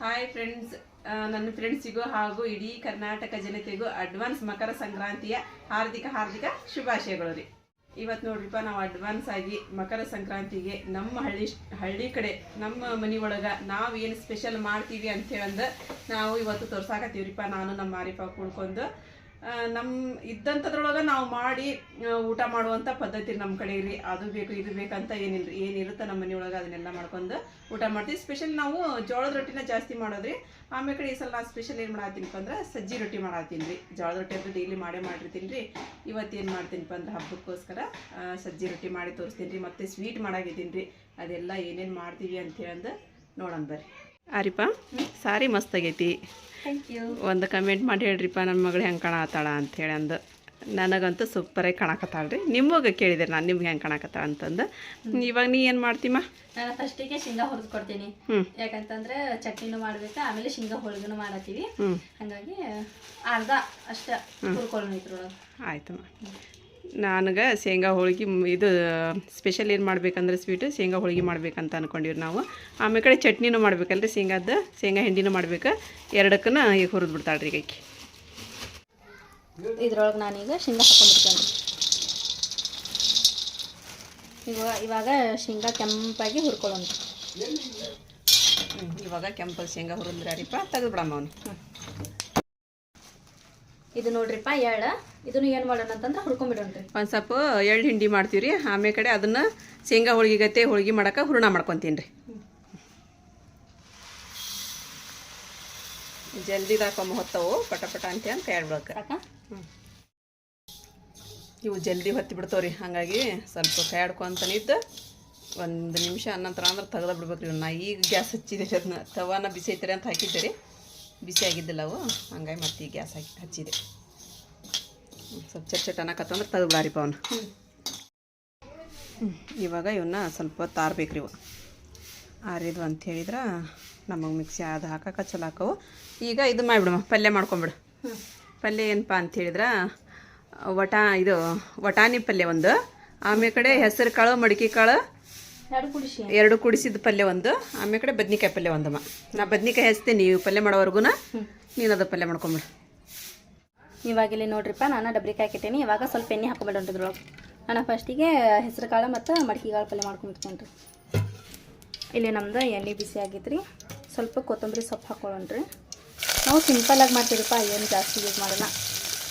Hi friends ನನ್ನ ಫ್ರೆಂಡ್ಸಿಗೂ ಹಾಗೂ ಇಡೀ ಕರ್ನಾಟಕ ಜನತೆಗೂ ಅಡ್ವಾನ್ಸ್ ಮಕರ ಸಂಕ್ರಾಂತಿಯ ಹಾರ್ದಿಕ ಹಾರ್ದಿಕ ಶುಭಾಶಯಗಳು ರೀ. ಇವತ್ತು ನೋಡ್ರಿಪ್ಪ, ನಾವು ಅಡ್ವಾನ್ಸ್ ಆಗಿ ಮಕರ ಸಂಕ್ರಾಂತಿಗೆ ನಮ್ಮ ಹಳ್ಳಿ ಹಳ್ಳಿ ಕಡೆ, ನಮ್ಮ ಮನೆ ಒಳಗೆ ನಾವು ಏನು ಸ್ಪೆಷಲ್ ಮಾಡ್ತೀವಿ ಅಂತ ಹೇಳಂದು ನಾವು ಇವತ್ತು ತೋರ್ಸಾಕತ್ತೀವ್ರಿಪ್ಪ. ನಾನು, ನಮ್ಮ ಮಾರಿಪ್ಪ ಕುಡ್ಕೊಂಡು ನಮ್ಮ ಇದ್ದಂಥದ್ರೊಳಗೆ ನಾವು ಮಾಡಿ ಊಟ ಮಾಡುವಂಥ ಪದ್ಧತಿ ನಮ್ಮ ಕಡೆ ರೀ ಅದು ಬೇಕು, ಇದು ಬೇಕಂತ ಏನಿಲ್ಲ ರೀ ಏನಿರುತ್ತೆ ನಮ್ಮ ಮನೆಯೊಳಗೆ ಅದನ್ನೆಲ್ಲ ಮಾಡ್ಕೊಂಡು ಊಟ ಮಾಡ್ತೀವಿ. ಸ್ಪೆಷಲ್ ನಾವು ಜೋಳದ ರೊಟ್ಟಿನ ಜಾಸ್ತಿ ಮಾಡೋದ್ರಿ. ಆಮೇಲೆ ಕಡೆ ಈ ಸಲ ನಾನು ಸ್ಪೆಷಲ್ ಏನು ಮಾಡತ್ತೀನಿಪ್ಪ ಅಂದ್ರೆ ಸಜ್ಜಿ ರೊಟ್ಟಿ ಮಾಡತ್ತೀನಿ ರೀ ಜೋಳದ ರೊಟ್ಟಿ ಅಂತೂ ಡೈಲಿ ಮಾಡೇ ಮಾಡಿರ್ತೀನಿ ರೀ ಇವತ್ತೇನು ಮಾಡ್ತೀನಿಪ್ಪ ಅಂದ್ರೆ ಹಬ್ಬಕ್ಕೋಸ್ಕರ ಸಜ್ಜಿ ರೊಟ್ಟಿ ಮಾಡಿ ತೋರಿಸ್ತೀನಿ ರೀ ಮತ್ತು ಸ್ವೀಟ್ ಮಾಡಾಗಿದ್ದೀನಿ ರೀ ಅದೆಲ್ಲ ಏನೇನು ಮಾಡ್ತೀವಿ ಅಂತ ಹೇಳಂದು ನೋಡೋಣ ಬರ್ರಿ. ಆರಿಪ್ಪ ಸಾರಿ ಮಸ್ತ್ ಆಗೈತಿ. ಥ್ಯಾಂಕ್ ಯು ಒಂದು ಕಮೆಂಟ್ ಮಾಡಿ ಹೇಳ್ರಿಪ್ಪ ನನ್ನ ಮಗಳು ಹೆಂಗೆ ಕಾಣತ್ತಾಳ ಅಂತ ಹೇಳಿ ಅಂದು. ನನಗಂತೂ ಸೂಪರಾಗಿ ಕಾಣಕತ್ತಾಳ ರೀ ನಿಮಗೆ ಕೇಳಿದೆ ನಾನು ನಿಮ್ಗೆ ಹೆಂಗೆ ಕಾಣಕತ್ತಾಳ ಅಂತಂದು. ಇವಾಗ ನೀ ಏನು ಮಾಡ್ತೀಮ? ನಾನು ಫಸ್ಟಿಗೆ ಶೇಂಗಾ ಹುರಿದು ಕೊಡ್ತೀನಿ. ಯಾಕಂತಂದ್ರೆ ಚಟ್ನಿನೂ ಮಾಡ್ಬೇಕು ಆಮೇಲೆ ಶೇಂಗಾ ಹೋಳಿಗೆನೂ ಮಾಡತ್ತೀವಿ. ಹಾಗಾಗಿ ಅರ್ಧ ಅಷ್ಟೇ ಹುರ್ಕೊಳ್ಳೋಣ ಆಯ್ತಮ್ಮ ನನಗೆ ಶೇಂಗಾ ಹೋಳಿಗೆ ಇದು ಸ್ಪೆಷಲ್ ಏನು ಮಾಡ್ಬೇಕಂದ್ರೆ ಸ್ವೀಟ್ ಶೇಂಗಾ ಹೋಳಿಗೆ ಮಾಡ್ಬೇಕಂತ ಅಂದ್ಕೊಂಡಿವ್ರಿ ನಾವು. ಆಮೇಲೆ ಕಡೆ ಚಟ್ನಿನೂ ಮಾಡ್ಬೇಕಲ್ರಿ ಶೇಂಗಾದ ಶೇಂಗಾ ಹಿಂಡಿನೂ ಮಾಡ್ಬೇಕು. ಎರಡಕ್ಕನ ಈಗ ಹುರಿದು ಬಿಡ್ತಾಳ್ರಿ ಈಗ ಆಕಿ ಇದ್ರೊಳಗೆ ನಾನೀಗ ಶೇಂಗಾ ಹಾಕೊಂಡ್ಬಿಡ್ತೇನೆ ಇವಾಗ ಇವಾಗ ಶೇಂಗಾ ಕೆಂಪಾಗಿ ಹುರ್ಕೊಳ್ಳೋಣ ಇವಾಗ ಕೆಂಪಲ್ ಶೇಂಗಾ ಹುರಿದ್ರಾರಿಪ್ಪ ತೆಗೆದು ಬಿಡಮ್ಮ ಅವನು. ಇದು ನೋಡ್ರಿಪ್ಪ ಎಳ್ಳ. ಇದನ್ನು ಏನು ಮಾಡೋಣ ಅಂತಂದ್ರೆ ಹುರ್ಕೊಂಡ್ಬಿಡೋಣ್ರಿ ಒಂದು ಸ್ವಲ್ಪ ಎಳ್ಳು ಹಿಂಡಿ ಮಾಡ್ತೀವಿ ರೀ ಆಮೇಲೆ ಕಡೆ ಅದನ್ನು ಶೇಂಗಾ ಹೋಳಿಗೆ ಗತೆ ಹೋಳಿಗೆ ಮಾಡಕ್ಕೆ ಹೂರ್ಣ ಮಾಡ್ಕೊತೀನಿ ರೀ ಜಲ್ದಿ ಹಾಕೊಂಬ ಹೊತ್ತವು ಪಟ ಪಟ ಅಂತ ಅಂತ ಕೈ ಆಡ್ಬಿಡಕ್ಕೆ ಸಾಕ? ಇವು ಜಲ್ದಿ ಹೊತ್ತಿ ಬಿಡ್ತಾವ್ರಿ. ಹಾಗಾಗಿ ಸ್ವಲ್ಪ ಕೈ ಆಡ್ಕೊಂತಾನೆ ಇದ್ದು ಒಂದು ನಿಮಿಷ ಅನ್ನಂತರ ಅಂದ್ರೆ ತೆಗೆದ ಬಿಡ್ಬೇಕು ರೀ ನಾ ಈಗ ಗ್ಯಾಸ್ ಹಚ್ಚಿದ್ದೀರಿ ಅದನ್ನ ತವಾನ ಬಿಸಿ ಐತ್ರಿ ಅಂತ ಹಾಕಿದ್ದೆ ರೀ ಬಿಸಿ ಆಗಿದ್ದಿಲ್ಲ ಅವು. ಹಂಗಾಗಿ ಮತ್ತೆ ಗ್ಯಾಸ್ ಹಾಕಿ ಹಚ್ಚಿದೆ. ಸ್ವಲ್ಪ ಚಟ್ ಅನ್ನಕತ್ತಂದ್ರೆ ತದು ಬಿಡಾರಿಪ್ಪ ಅವನು. ಇವಾಗ ಇವನ್ನ ಸ್ವಲ್ಪ ತಾರ್ಬೇಕು ರೀ ಇವು. ಆರಿದ್ವು ಅಂತ ಹೇಳಿದ್ರೆ ನಮಗೆ ಮಿಕ್ಸಿ ಅದು ಹಾಕಕ್ಕೆ ಚಲೋ ಹಾಕವು ಈಗ ಇದು ಮಾಡಿಬಿಡಮ್ಮ ಪಲ್ಯ ಮಾಡ್ಕೊಂಬಿಡು. ಪಲ್ಯ ಏನಪ್ಪ ಅಂತ ಹೇಳಿದ್ರೆ, ವಟಾ ಇದು ವಟಾಣಿ ಪಲ್ಯ ಒಂದು. ಆಮೇಲೆ ಕಡೆ ಹೆಸರು ಕಾಳು, ಮಡಿಕೆ ಕಾಳು ಎರಡು ಕುಡಿಸಿ. ಎರಡು ಕುಡಿಸಿದ ಪಲ್ಯ ಒಂದು ಆಮೇಲೆ ಕಡೆ ಬದ್ನಿಕಾಯಿ ಪಲ್ಯ ಒಂದಮ್ಮ. ನಾ ಬದ್ನಿಕಾಯಿ ಹಚ್ತೀನಿ ನೀವು ಪಲ್ಯ ಮಾಡೋವರೆಗೂ ನೀನು ಅದು ಪಲ್ಯ ಮಾಡ್ಕೊಂಬಿಡು. ಇವಾಗ ಇಲ್ಲಿ ನೋಡ್ರಿಪ್ಪ ನಾನು ಡಬ್ರಿಕಾಯಿ ಹಾಕಿಟ್ಟೇನಿ. ಇವಾಗ ಸ್ವಲ್ಪ ಎಣ್ಣೆ ಹಾಕೊಂಡ್ಬಿಡೋಣ್ರಿ ಇದ್ರೊಳಗೆ ನಾನು ಫಸ್ಟಿಗೆ ಹೆಸರುಕಾಳು ಮತ್ತು ಮಡಿಕೆ ಕಾಳು ಪಲ್ಯ ಮಾಡ್ಕೊಂಬಿಟ್ಕೊಂಡ್ರಿ ಇಲ್ಲಿ ನಮ್ದು ಎಣ್ಣೆ ಬಿಸಿ ಆಗಿದ್ರಿ ಸ್ವಲ್ಪ ಕೊತ್ತಂಬರಿ ಸೊಪ್ಪು ಹಾಕೊಳ್ಳೋಣ್ರಿ. ನಾವು ಸಿಂಪಲಾಗಿ ಮಾಡ್ತೀವಿಪ್ಪ ಏನು ಜಾಸ್ತಿ ಯೂಸ್ ಮಾಡೋಣ.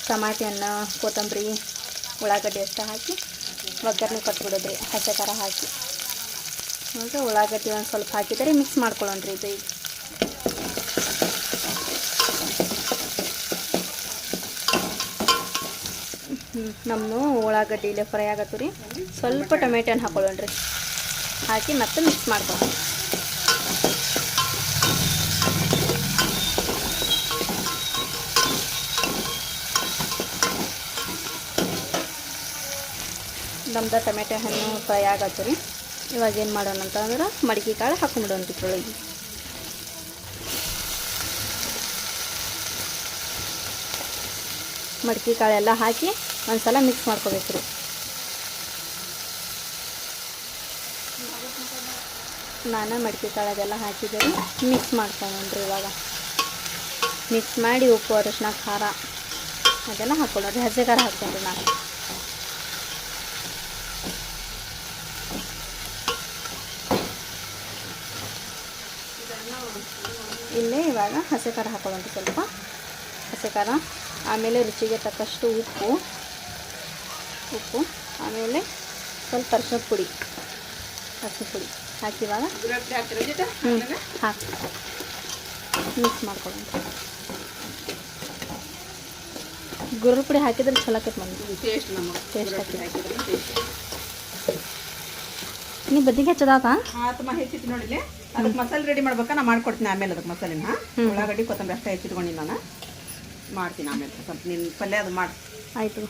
ಟಮಾಟಿ ಅನ್ನ ಕೊತ್ತಂಬರಿ ಉಳ್ಳಾಗಡ್ಡೆ ಅಷ್ಟ ಹಾಕಿ ಒಗ್ಗರಣೆ ಕೊಟ್ಬಿಡೋದ್ರಿ ಹಸೆ ಥರ ಹಾಕಿ. ನೋಡ್ರಿ, ಉಳ್ಳಾಗಡ್ಡಿ ಒಂದು ಸ್ವಲ್ಪ ಹಾಕಿದರೆ ಮಿಕ್ಸ್ ಮಾಡ್ಕೊಳ್ಳೋಣ್ರಿ ಇದು ಈಗ. ಉಳ್ಳಾಗಡ್ಡಿ ಇಲ್ಲೇ ಫ್ರೈ ಆಗತ್ತು ರೀ. ಸ್ವಲ್ಪ ಟೊಮೆಟೊ ಹಣ್ಣು ಹಾಕೊಳ್ಳೋಣ್ರಿ ಹಾಕಿ ಮತ್ತೆ ಮಿಕ್ಸ್ ಮಾಡ್ಕೊಳ್ಳಿ ನಮ್ದು ಟೊಮೆಟೊ ಹಣ್ಣು ಫ್ರೈ ಆಗತ್ತು ರೀ. ಇವಾಗ ಏನು ಮಾಡೋಣ ಅಂತಂದ್ರೆ ಮಡಿಕೆ ಕಾಳು ಹಾಕೊಂಡ್ಬಿಡೋಣ ಇದ್ರೊಳಗೆ ಮಡಿಕೆ ಕಾಳೆಲ್ಲ ಹಾಕಿ ಒಂದ್ಸಲ ಮಿಕ್ಸ್ ಮಾಡ್ಕೋಬೇಕು ರೀ ನಾನು ಮಡಿಕೆ ಕಾಳದೆಲ್ಲ ಹಾಕಿದ್ದೀರಿ ಮಿಕ್ಸ್ ಮಾಡ್ಕೊಳ್ಳೋಣ್ರಿ ಇವಾಗ. ಮಿಕ್ಸ್ ಮಾಡಿ ಉಪ್ಪು ಅರಿಶಿನ ಖಾರ ಅದೆಲ್ಲ ಹಾಕ್ಕೊಂಡ್ರಿ ಹಸಿ ಖಾರ ಹಾಕ್ಕೊಂಡ್ರಿ ನಾನು ಇಲ್ಲೇ ಇವಾಗ ಹಸೆ ಖಾರ ಹಾಕೊಳ್ಳೋಣ್ರಿ ಸ್ವಲ್ಪ. ಹಸೆ ಖಾರ ಆಮೇಲೆ ರುಚಿಗೆ ತಕ್ಕಷ್ಟು ಉಪ್ಪು. ಉಪ್ಪು ಆಮೇಲೆ ಸ್ವಲ್ಪ ಅರ್ಶಿನ ಪುಡಿ. ಅರ್ಶಿನ ಪುಡಿ ಹಾಕಿ ಇವಾಗ ಹ್ಞೂ ಹಾಕಿ. ಮಿಕ್ಸ್ ಮಾಡ್ಕೊಳ್ಳೋಣ. ಗುರ್ರ ಪುಡಿ ಹಾಕಿದ್ರೆ ಚಲೋ ಆಕೈತೆ ನಮಗೆ. ಟೇಸ್ಟ್ ಹಾಕಿ ನೀವು ಬದ್ನಿಗೆ ಹಚ್ಚದಾತ ಆತಮ್ಮ ಹೆಚ್ಚಿಟ್ಟು ನೋಡಿಲಿ ಅದಕ್ಕೆ ಮಸಾಲೆ ರೆಡಿ ಮಾಡ್ಬೇಕ? ನಾ ಮಾಡ್ಕೊಡ್ತೀನಿ ಆಮೇಲೆ ಅದಕ್ಕೆ ಮಸಾಲೆನ. ಉಳ್ಳಾಗಡ್ಡಿ ಕೊತ್ತಂಬರಿ ಅಷ್ಟೇ ಹೆಚ್ಚಿಟ್ಕೊಂಡಿನಿ ನಾನು. ಮಾಡ್ತೀನಿ ಆಮೇಲೆ. ಸ್ವಲ್ಪ ನಿನ್ನ ಪಲ್ಯ ಅದು ಮಾಡಿ. ಆಯಿತು.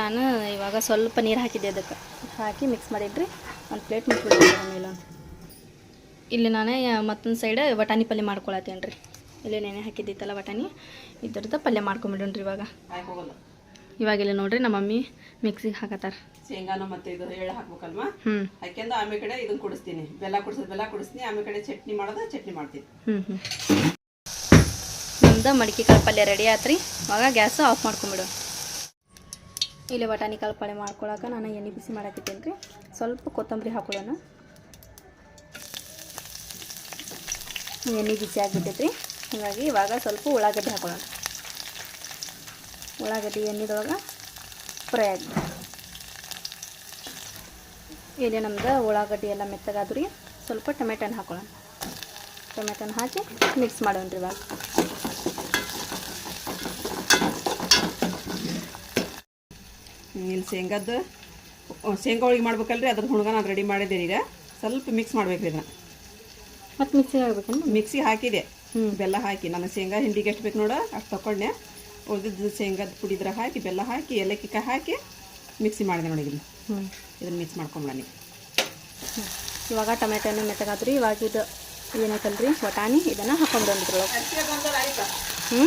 ನಾನು ಇವಾಗ ಸ್ವಲ್ಪ ನೀರು ಹಾಕಿದ್ದೆ ಅದಕ್ಕೆ. ಹಾಕಿ ಮಿಕ್ಸ್ ಮಾಡಿಟ್ರಿ. ಒಂದು ಪ್ಲೇಟ್ ಮುಚ್ಚಿಬಿಡ್ತೀನಿ ಆಮೇಲೆ ಇಲ್ಲಿ ನಾನೇ ಮತ್ತೊಂದು ಸೈಡ್ ಬಟಾಣಿ ಪಲ್ಯ ಮಾಡ್ಕೊಳತ್ತೇನೆ ರೀ ಇಲ್ಲಿ ನೆನೆ ಹಾಕಿದ್ದಿತ್ತಲ್ಲ ಬಟಾಣಿ ಇದ್ರದ್ದು ಪಲ್ಯ ಮಾಡ್ಕೊಂಬಿಡೋಣ್ರಿ ಇವಾಗ. ಇವಾಗೆಲ್ಲ ನೋಡ್ರಿ ನಮ್ಮ ಮಮ್ಮಿ ಮಿಕ್ಸಿಗೆ ಹಾಕತ್ತಾರ. ಶೇಂಗಾನು ಮತ್ತೆ ಇದು ಎಳ್ಳು ಹಾಕ್ಬೇಕಲ್ವಾ? ಹಾಕ್ಯಂದು ಆಮೇಲೆ ಕಡೆ ಇದನ್ನ ಕುಡಿಸ್ತೀನಿ. ಬೆಲ್ಲ ಕುಡಿಸೋದು ಬೆಲ್ಲ ಕುಡಿಸ್ತೀನಿ ಆಮೇಲೆ ಕಡೆ ಚಟ್ನಿ ಮಾಡೋದು ಚಟ್ನಿ ಮಾಡ್ತೀನಿ. ನಮ್ದು ಮಡಿಕೆ ಕಾಳು ಪಲ್ಯ ರೆಡಿ ಆತ್ರಿ. ಇವಾಗ ಗ್ಯಾಸ್ ಆಫ್ ಮಾಡ್ಕೊಂಬಿಡು. ಇಲ್ಲಿ ಬಟಾಣಿ ಕಾಳು ಪಲ್ಯ ಮಾಡ್ಕೊಳಕ್ಕೆ ನಾನು ಎಣ್ಣೆ ಬಿಸಿ ಮಾಡಾಕಿದ್ದೀನಿ ರೀ. ಸ್ವಲ್ಪ ಕೊತ್ತಂಬರಿ ಹಾಕೊಳ್ಳೋಣ. ಎಣ್ಣೆ ಬಿಸಿ ಆಗಿಬಿಟ್ಟೈತ್ರಿ. ಹಾಗಾಗಿ ಇವಾಗ ಸ್ವಲ್ಪ ಉಳ್ಳಾಗಡ್ಡೆ ಹಾಕೊಳ್ಳೋಣ. ಉಳ್ಳಾಗಡ್ಡಿ ಎಣ್ಣೆದೊಳಗೆ ಫ್ರೈ ಆಗಿ ಇಲ್ಲಿ ನಮ್ದು ಉಳ್ಳಾಗಡ್ಡಿ ಎಲ್ಲ ಮೆತ್ತಗಾದ್ರು ರೀ. ಸ್ವಲ್ಪ ಟೊಮೆಟೊನ ಹಾಕೊಳ್ಳೋಣ. ಟೊಮೆಟೊನ ಹಾಕಿ ಮಿಕ್ಸ್ ಮಾಡೋಣ್ರಿ ಇವಾಗ. ಹ್ಮ್, ಇಲ್ಲಿ ಶೇಂಗಾದ್ದು ಶೇಂಗಾ ಹೋಳಿಗೆ ಮಾಡ್ಬೇಕಲ್ರಿ ಅದ್ರ ಹುಣ್ಗ ನಾನು ರೆಡಿ ಮಾಡಿದ್ದೆ ಈಗ ಸ್ವಲ್ಪ ಮಿಕ್ಸ್ ಮಾಡ್ಬೇಕ್ರಿ ಇದನ್ನ ಮತ್ತು ಮಿಕ್ಸಿ ಹಾಕ್ಬೇಕು ಮಿಕ್ಸಿ ಹಾಕಿದೆ. ಹ್ಞೂ ಬೆಲ್ಲ ಹಾಕಿ ನಾನು ಶೇಂಗಾ ಹಿಂಡಿಗೆ ಎಷ್ಟು ಬೇಕು ನೋಡು ಅಷ್ಟು ತೊಗೊಂಡೆ ಉಳಿದಿದ್ದು ಶೇಂಗಾದ ಪುಡಿದ್ರ ಹಾಕಿ ಬೆಲ್ಲ ಹಾಕಿ ಏಲಕ್ಕಿ ಕಾಯಿ ಹಾಕಿ ಮಿಕ್ಸಿ ಮಾಡಿದೆ ನೋಡಿ ಹ್ಞೂ ಇದನ್ನ ಮಿಕ್ಸ್ ಮಾಡ್ಕೊಂಬಿಡೋಣ ಇವಾಗ ಟೊಮೆಟೊನ ಮೆತ್ತಗಾದ್ರಿ, ಇವಾಗ ಇದು ಏನೈತಲ್ರಿ, ಬಟಾಣಿ, ಇದನ್ನು ಹಾಕೊಂಡ್ಬಂದಿದ್ರೊಳಗೆ ಹ್ಞೂ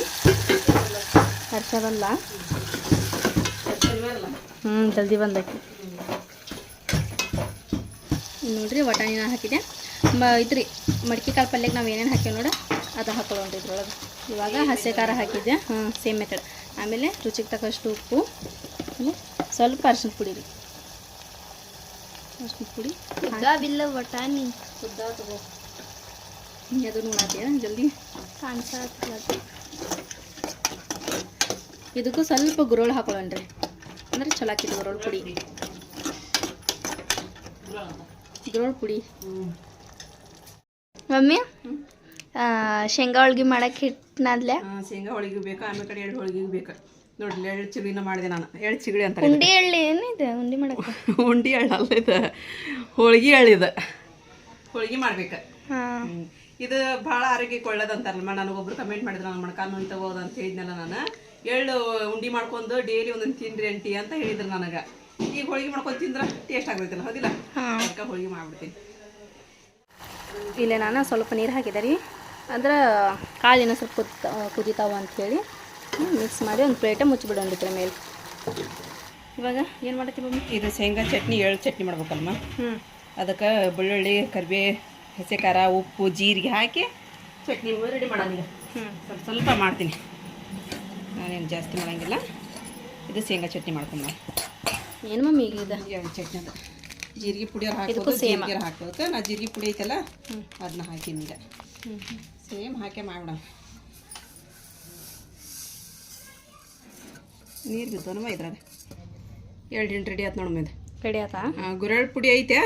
ಹರ್ಷ ಬಂದ ಹ್ಞೂ ಜಲ್ದಿ ಬಂದೈತಿ. ನೋಡಿರಿ ಬಟಾಣಿನ ಹಾಕಿದೆ ಮ, ಇದ್ರಿ, ಮಡ್ಕೆ ಕಾಳು ಪಲ್ಯಕ್ಕೆ ನಾವು ಏನೇನು ಹಾಕಿವಿ ನೋಡ, ಅದು ಹಾಕೊಳ್ಳೋಣ ಇದ್ರೊಳಗೆ. ಇವಾಗ ಹಸಿ ಖಾರ ಹಾಕಿದ್ದೆ ಹ್ಞೂ ಸೇಮ್ ಮೆಥಡ್ ಆಮೇಲೆ ರುಚಿಗೆ ತಕ್ಕಷ್ಟು ಉಪ್ಪು ಸ್ವಲ್ಪ ಅರ್ಶಿನ ಪುಡಿ ರೀ ಅರ್ಶಿನ ಪುಡಿ. ಬಿಲ್ಲ ಬಟಾಣಿ ಉದ್ದ ತಗೋ. ನೀ ಅದು ನೋಡತ್ತೀಯ ಜಲ್ದಿ. ಕಾಣಿಸತ್ತಿಲ್ಲ ಇದಕ್ಕೂ ಸ್ವಲ್ಪ ಗುರೋಳು ಹಾಕೊಳ್ಳೋಣ್ರಿ. ಅಂದ್ರೆ ಚಲೋ ಹಾಕಿದ್ದು ಗುರೋಳು ಪುಡಿ. ಗುರೋಳು ಪುಡಿ. ಮಮ್ಮಿ ಶೇಂಗಾ ಹೋಳ್ಗಿ ಮಾಡಕ್ಕೆ ಹಿಟ್ಟನದ್ಲೆ ಆ, ಶೇಂಗಾ ಹೋಳಿಗೆ ಬೇಕು? ಆಮೇಲೆ ಕಡೆ ಎರಡು ಹೋಳಿಗೆ ಬೇಕು? ನೋಡ್ರಿ ಎಳ್ಳು ಚಿಗಡಿನ ಮಾಡಿದೆ ನಾನು. ಎಳ್ಳು ಚಿಗಡಿ ಅಂತ ಉಂಡಿ ಎಳ್ಳಿ ಏನಿದೆ? ಉಂಡಿ ಮಾಡಕ್ಕೆ. ಉಂಡಿ ಎಳ್ಳು ಅಲ್ಲ ಇದು. ಹೋಳಿಗೆ ಎಳ್ಳಿದು ಹೋಳಿಗೆ ಮಾಡ್ಬೇಕು. ಇದು ಭಾಳ ಆರೋಗ್ಯಕ್ಕೆ ಒಳ್ಳೇದಂತಾರಲ್ಮ ನನಗೆ ಒಬ್ರು ಕಮೆಂಟ್ ಮಾಡಿದ್ರು ನಾನು ಮೊಣಕಾಲು ನೋವು ತಗೋದು ಅಂತ ಹೇಳಿದ್ನಲ್ಲ ನಾನು. ಎಳ್ಳು ಉಂಡಿ ಮಾಡ್ಕೊಂಡು ಡೈಲಿ ಒಂದೊಂದು ತಿನ್ರಿ ಅಂಟಿ ಅಂತ ಹೇಳಿದ್ರು ನನಗೆ. ಈಗ ಹೋಳಿಗೆ ಮಾಡ್ಕೊಂಡು ತಿಂದ್ರೆ ಟೇಸ್ಟ್ ಆಗ್ಬೇಕಲ್ಲ ಹೌದಿಲ್ಲ? ಅದಕ್ಕೆ ಹೋಳಿಗೆ ಮಾಡ್ಬಿಡ್ತೀನಿ. ಇಲ್ಲೇ ನಾನು ಸ್ವಲ್ಪ ನೀರು ಹಾಕಿದೆ ರೀ. ಅಂದ್ರೆ ಕಾಳಿನ ಸ್ವಲ್ಪ ಕುದಿತಾವ ಕುದಿತಾವ ಅಂಥೇಳಿ ಮಿಕ್ಸ್ ಮಾಡಿ ಒಂದು ಪ್ಲೇಟ ಕಡೆ ಮೇಲೆ. ಇವಾಗ ಏನು ಮಾಡತ್ತೀವಿ ಮಮ್ಮಿ? ಇದು ಶೇಂಗಾ ಚಟ್ನಿ ಎಳ್ಳು ಚಟ್ನಿ ಮಾಡ್ಬೇಕಲ್ಮ ಹ್ಞೂ ಅದಕ್ಕೆ ಬೆಳ್ಳುಳ್ಳಿ ಕರಿಬೇ ಹಸಿ ಖಾರ ಉಪ್ಪು ಜೀರಿಗೆ ಹಾಕಿ ಚಟ್ನಿ ರೆಡಿ ಮಾಡೋಣ ಹ್ಞೂ ಸ್ವಲ್ಪ ಸ್ವಲ್ಪ ಮಾಡ್ತೀನಿ. ನಾನೇನು ಜಾಸ್ತಿ ಮಾಡೋಂಗಿಲ್ಲ. ಇದು ಶೇಂಗಾ ಚಟ್ನಿ ಮಾಡ್ಕೊಂಡು ಏನು ಮಮ್ಮಿ ಈಗ ಇದು? ಎಳ್ಳು ಚಟ್ನಿ ಅದು. ಜೀರಿಗೆ ಪುಡಿ ಹಾಕೋದು ಶೇಂಗಿ ಜೀರಿಗೆ ಹಾಕೋದು ನಾ ಜೀರಿಗೆ ಪುಡಿ ಐತಲ್ಲ ಹ್ಞೂ ಅದನ್ನ ಹಾಕಿ ಈಗ. ಹ್ಞೂ ಸೇಮ್ ಹಾಕಿ ಮಾಡ್ಬಿಡ ನೀರು ಬಿದ್ದೋನಮ್ಮ ಇದ್ರಾಗ. ಎರಡು ಹಿಂಡ್ ರೆಡಿ ಆಯ್ತು ನೋಡಮ್ಮ ಇದು ರೆಡಿ ಆತ? ಗುರಳ್ ಪುಡಿ ಐತೆ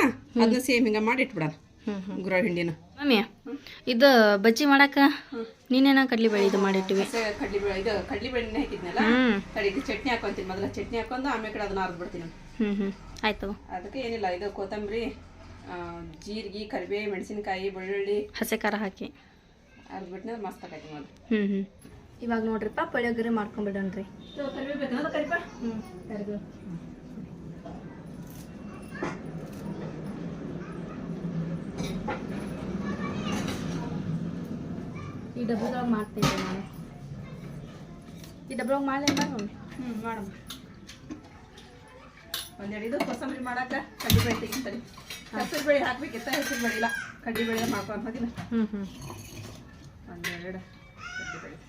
ಅದನ್ನ ಸೇಮ್ ಹಿಂಗ ಮಾಡಿ ಇಟ್ಬಿಡಲ್ಲ ಗುರಳ್ ಹಿಂಡಿನ. ಮಮ್ಮಿ ಇದು ಬಜ್ಜಿ ಮಾಡಕ್ಕೆ ನೀನೇನ ಕಡ್ಲಿ ಬೇಳೆ ಇದು ಮಾಡಿಟ್ಟಿವಿ? ಕಡ್ಲಿ ಬೇಳೆ ಇದು ಕಡ್ಲಿ ಬೇಳೆನೇ ಹಾಕಿದ್ನಲ್ಲ ಇದು ಚಟ್ನಿ ಹಾಕೊಂತೀನಿ ಮೊದಲ. ಚಟ್ನಿ ಹಾಕೊಂಡು ಆಮೇಲೆ ಕಡೆ ಅದನ್ನ ಅರ್ದ್ಬಿಡ್ತೀನಿ ಹ್ಞೂ ಹ್ಞೂ ಆಯ್ತು ಅದಕ್ಕೆ ಏನಿಲ್ಲ ಇದು ಕೊತ್ತಂಬರಿ ಜೀರಿಗೆ ಕರಿಬೇವು ಮೆಣಸಿನಕಾಯಿ ಬೆಳ್ಳುಳ್ಳಿ. ಹಸಿ ಖಾರ ಹಾಕಿ. ಅರ್ದ್ಬಿಟ್ನ ಮಸ್ತ್ ಹಾಕಿ ಮೊದಲು. ಹ್ಞೂ ಹ್ಞೂ ಇವಾಗ ನೋಡ್ರಿಪ್ಪ ಪುಳಿಯೋಗರೆ ಮಾಡ್ಕೊಂಬಿಡೋಣ್ರಿ ಕರಿಬೇವು ಬೇಕಂದ್ರೆ ಕರಿಬೇವು ಹ್ಞೂ ಕರಿಬೇವು. ಈ ಡಬ್ಬದಾಗ ಮಾಡ್ತೀನಿ ನಾನು. ಈ ಡಬ್ಬದಾಗ ಮಾಡಲಿ ಮಮ್ಮಿ ಹ್ಞೂ ಮಾಡಮ್ಮ ಒಂದೆರಡು ಇದು ಕೋಸಂಬರಿ ಮಾಡಕ್ಕೆ ಕಡ್ಲಿ ಬೇಳೆ ತೆಗಿತಾರೆ ಹೆಸರು ಬೇಳೆ ಹಾಕ್ಬೇಕಿತ್ತ ಹೆಸರು ಬೇಳೆ ಇಲ್ಲ. ಕಡ್ಲಿ ಬೇಳೆ ಮಾಡ್ಕೊಂಡು ಹೋದಿಲ್ಲ ಹ್ಞೂ ಹ್ಞೂ ಒಂದೆರಡು ಕಡ್ಲಿ ಬೇಳೆ ಚಲೋ ಆಕೈತಿ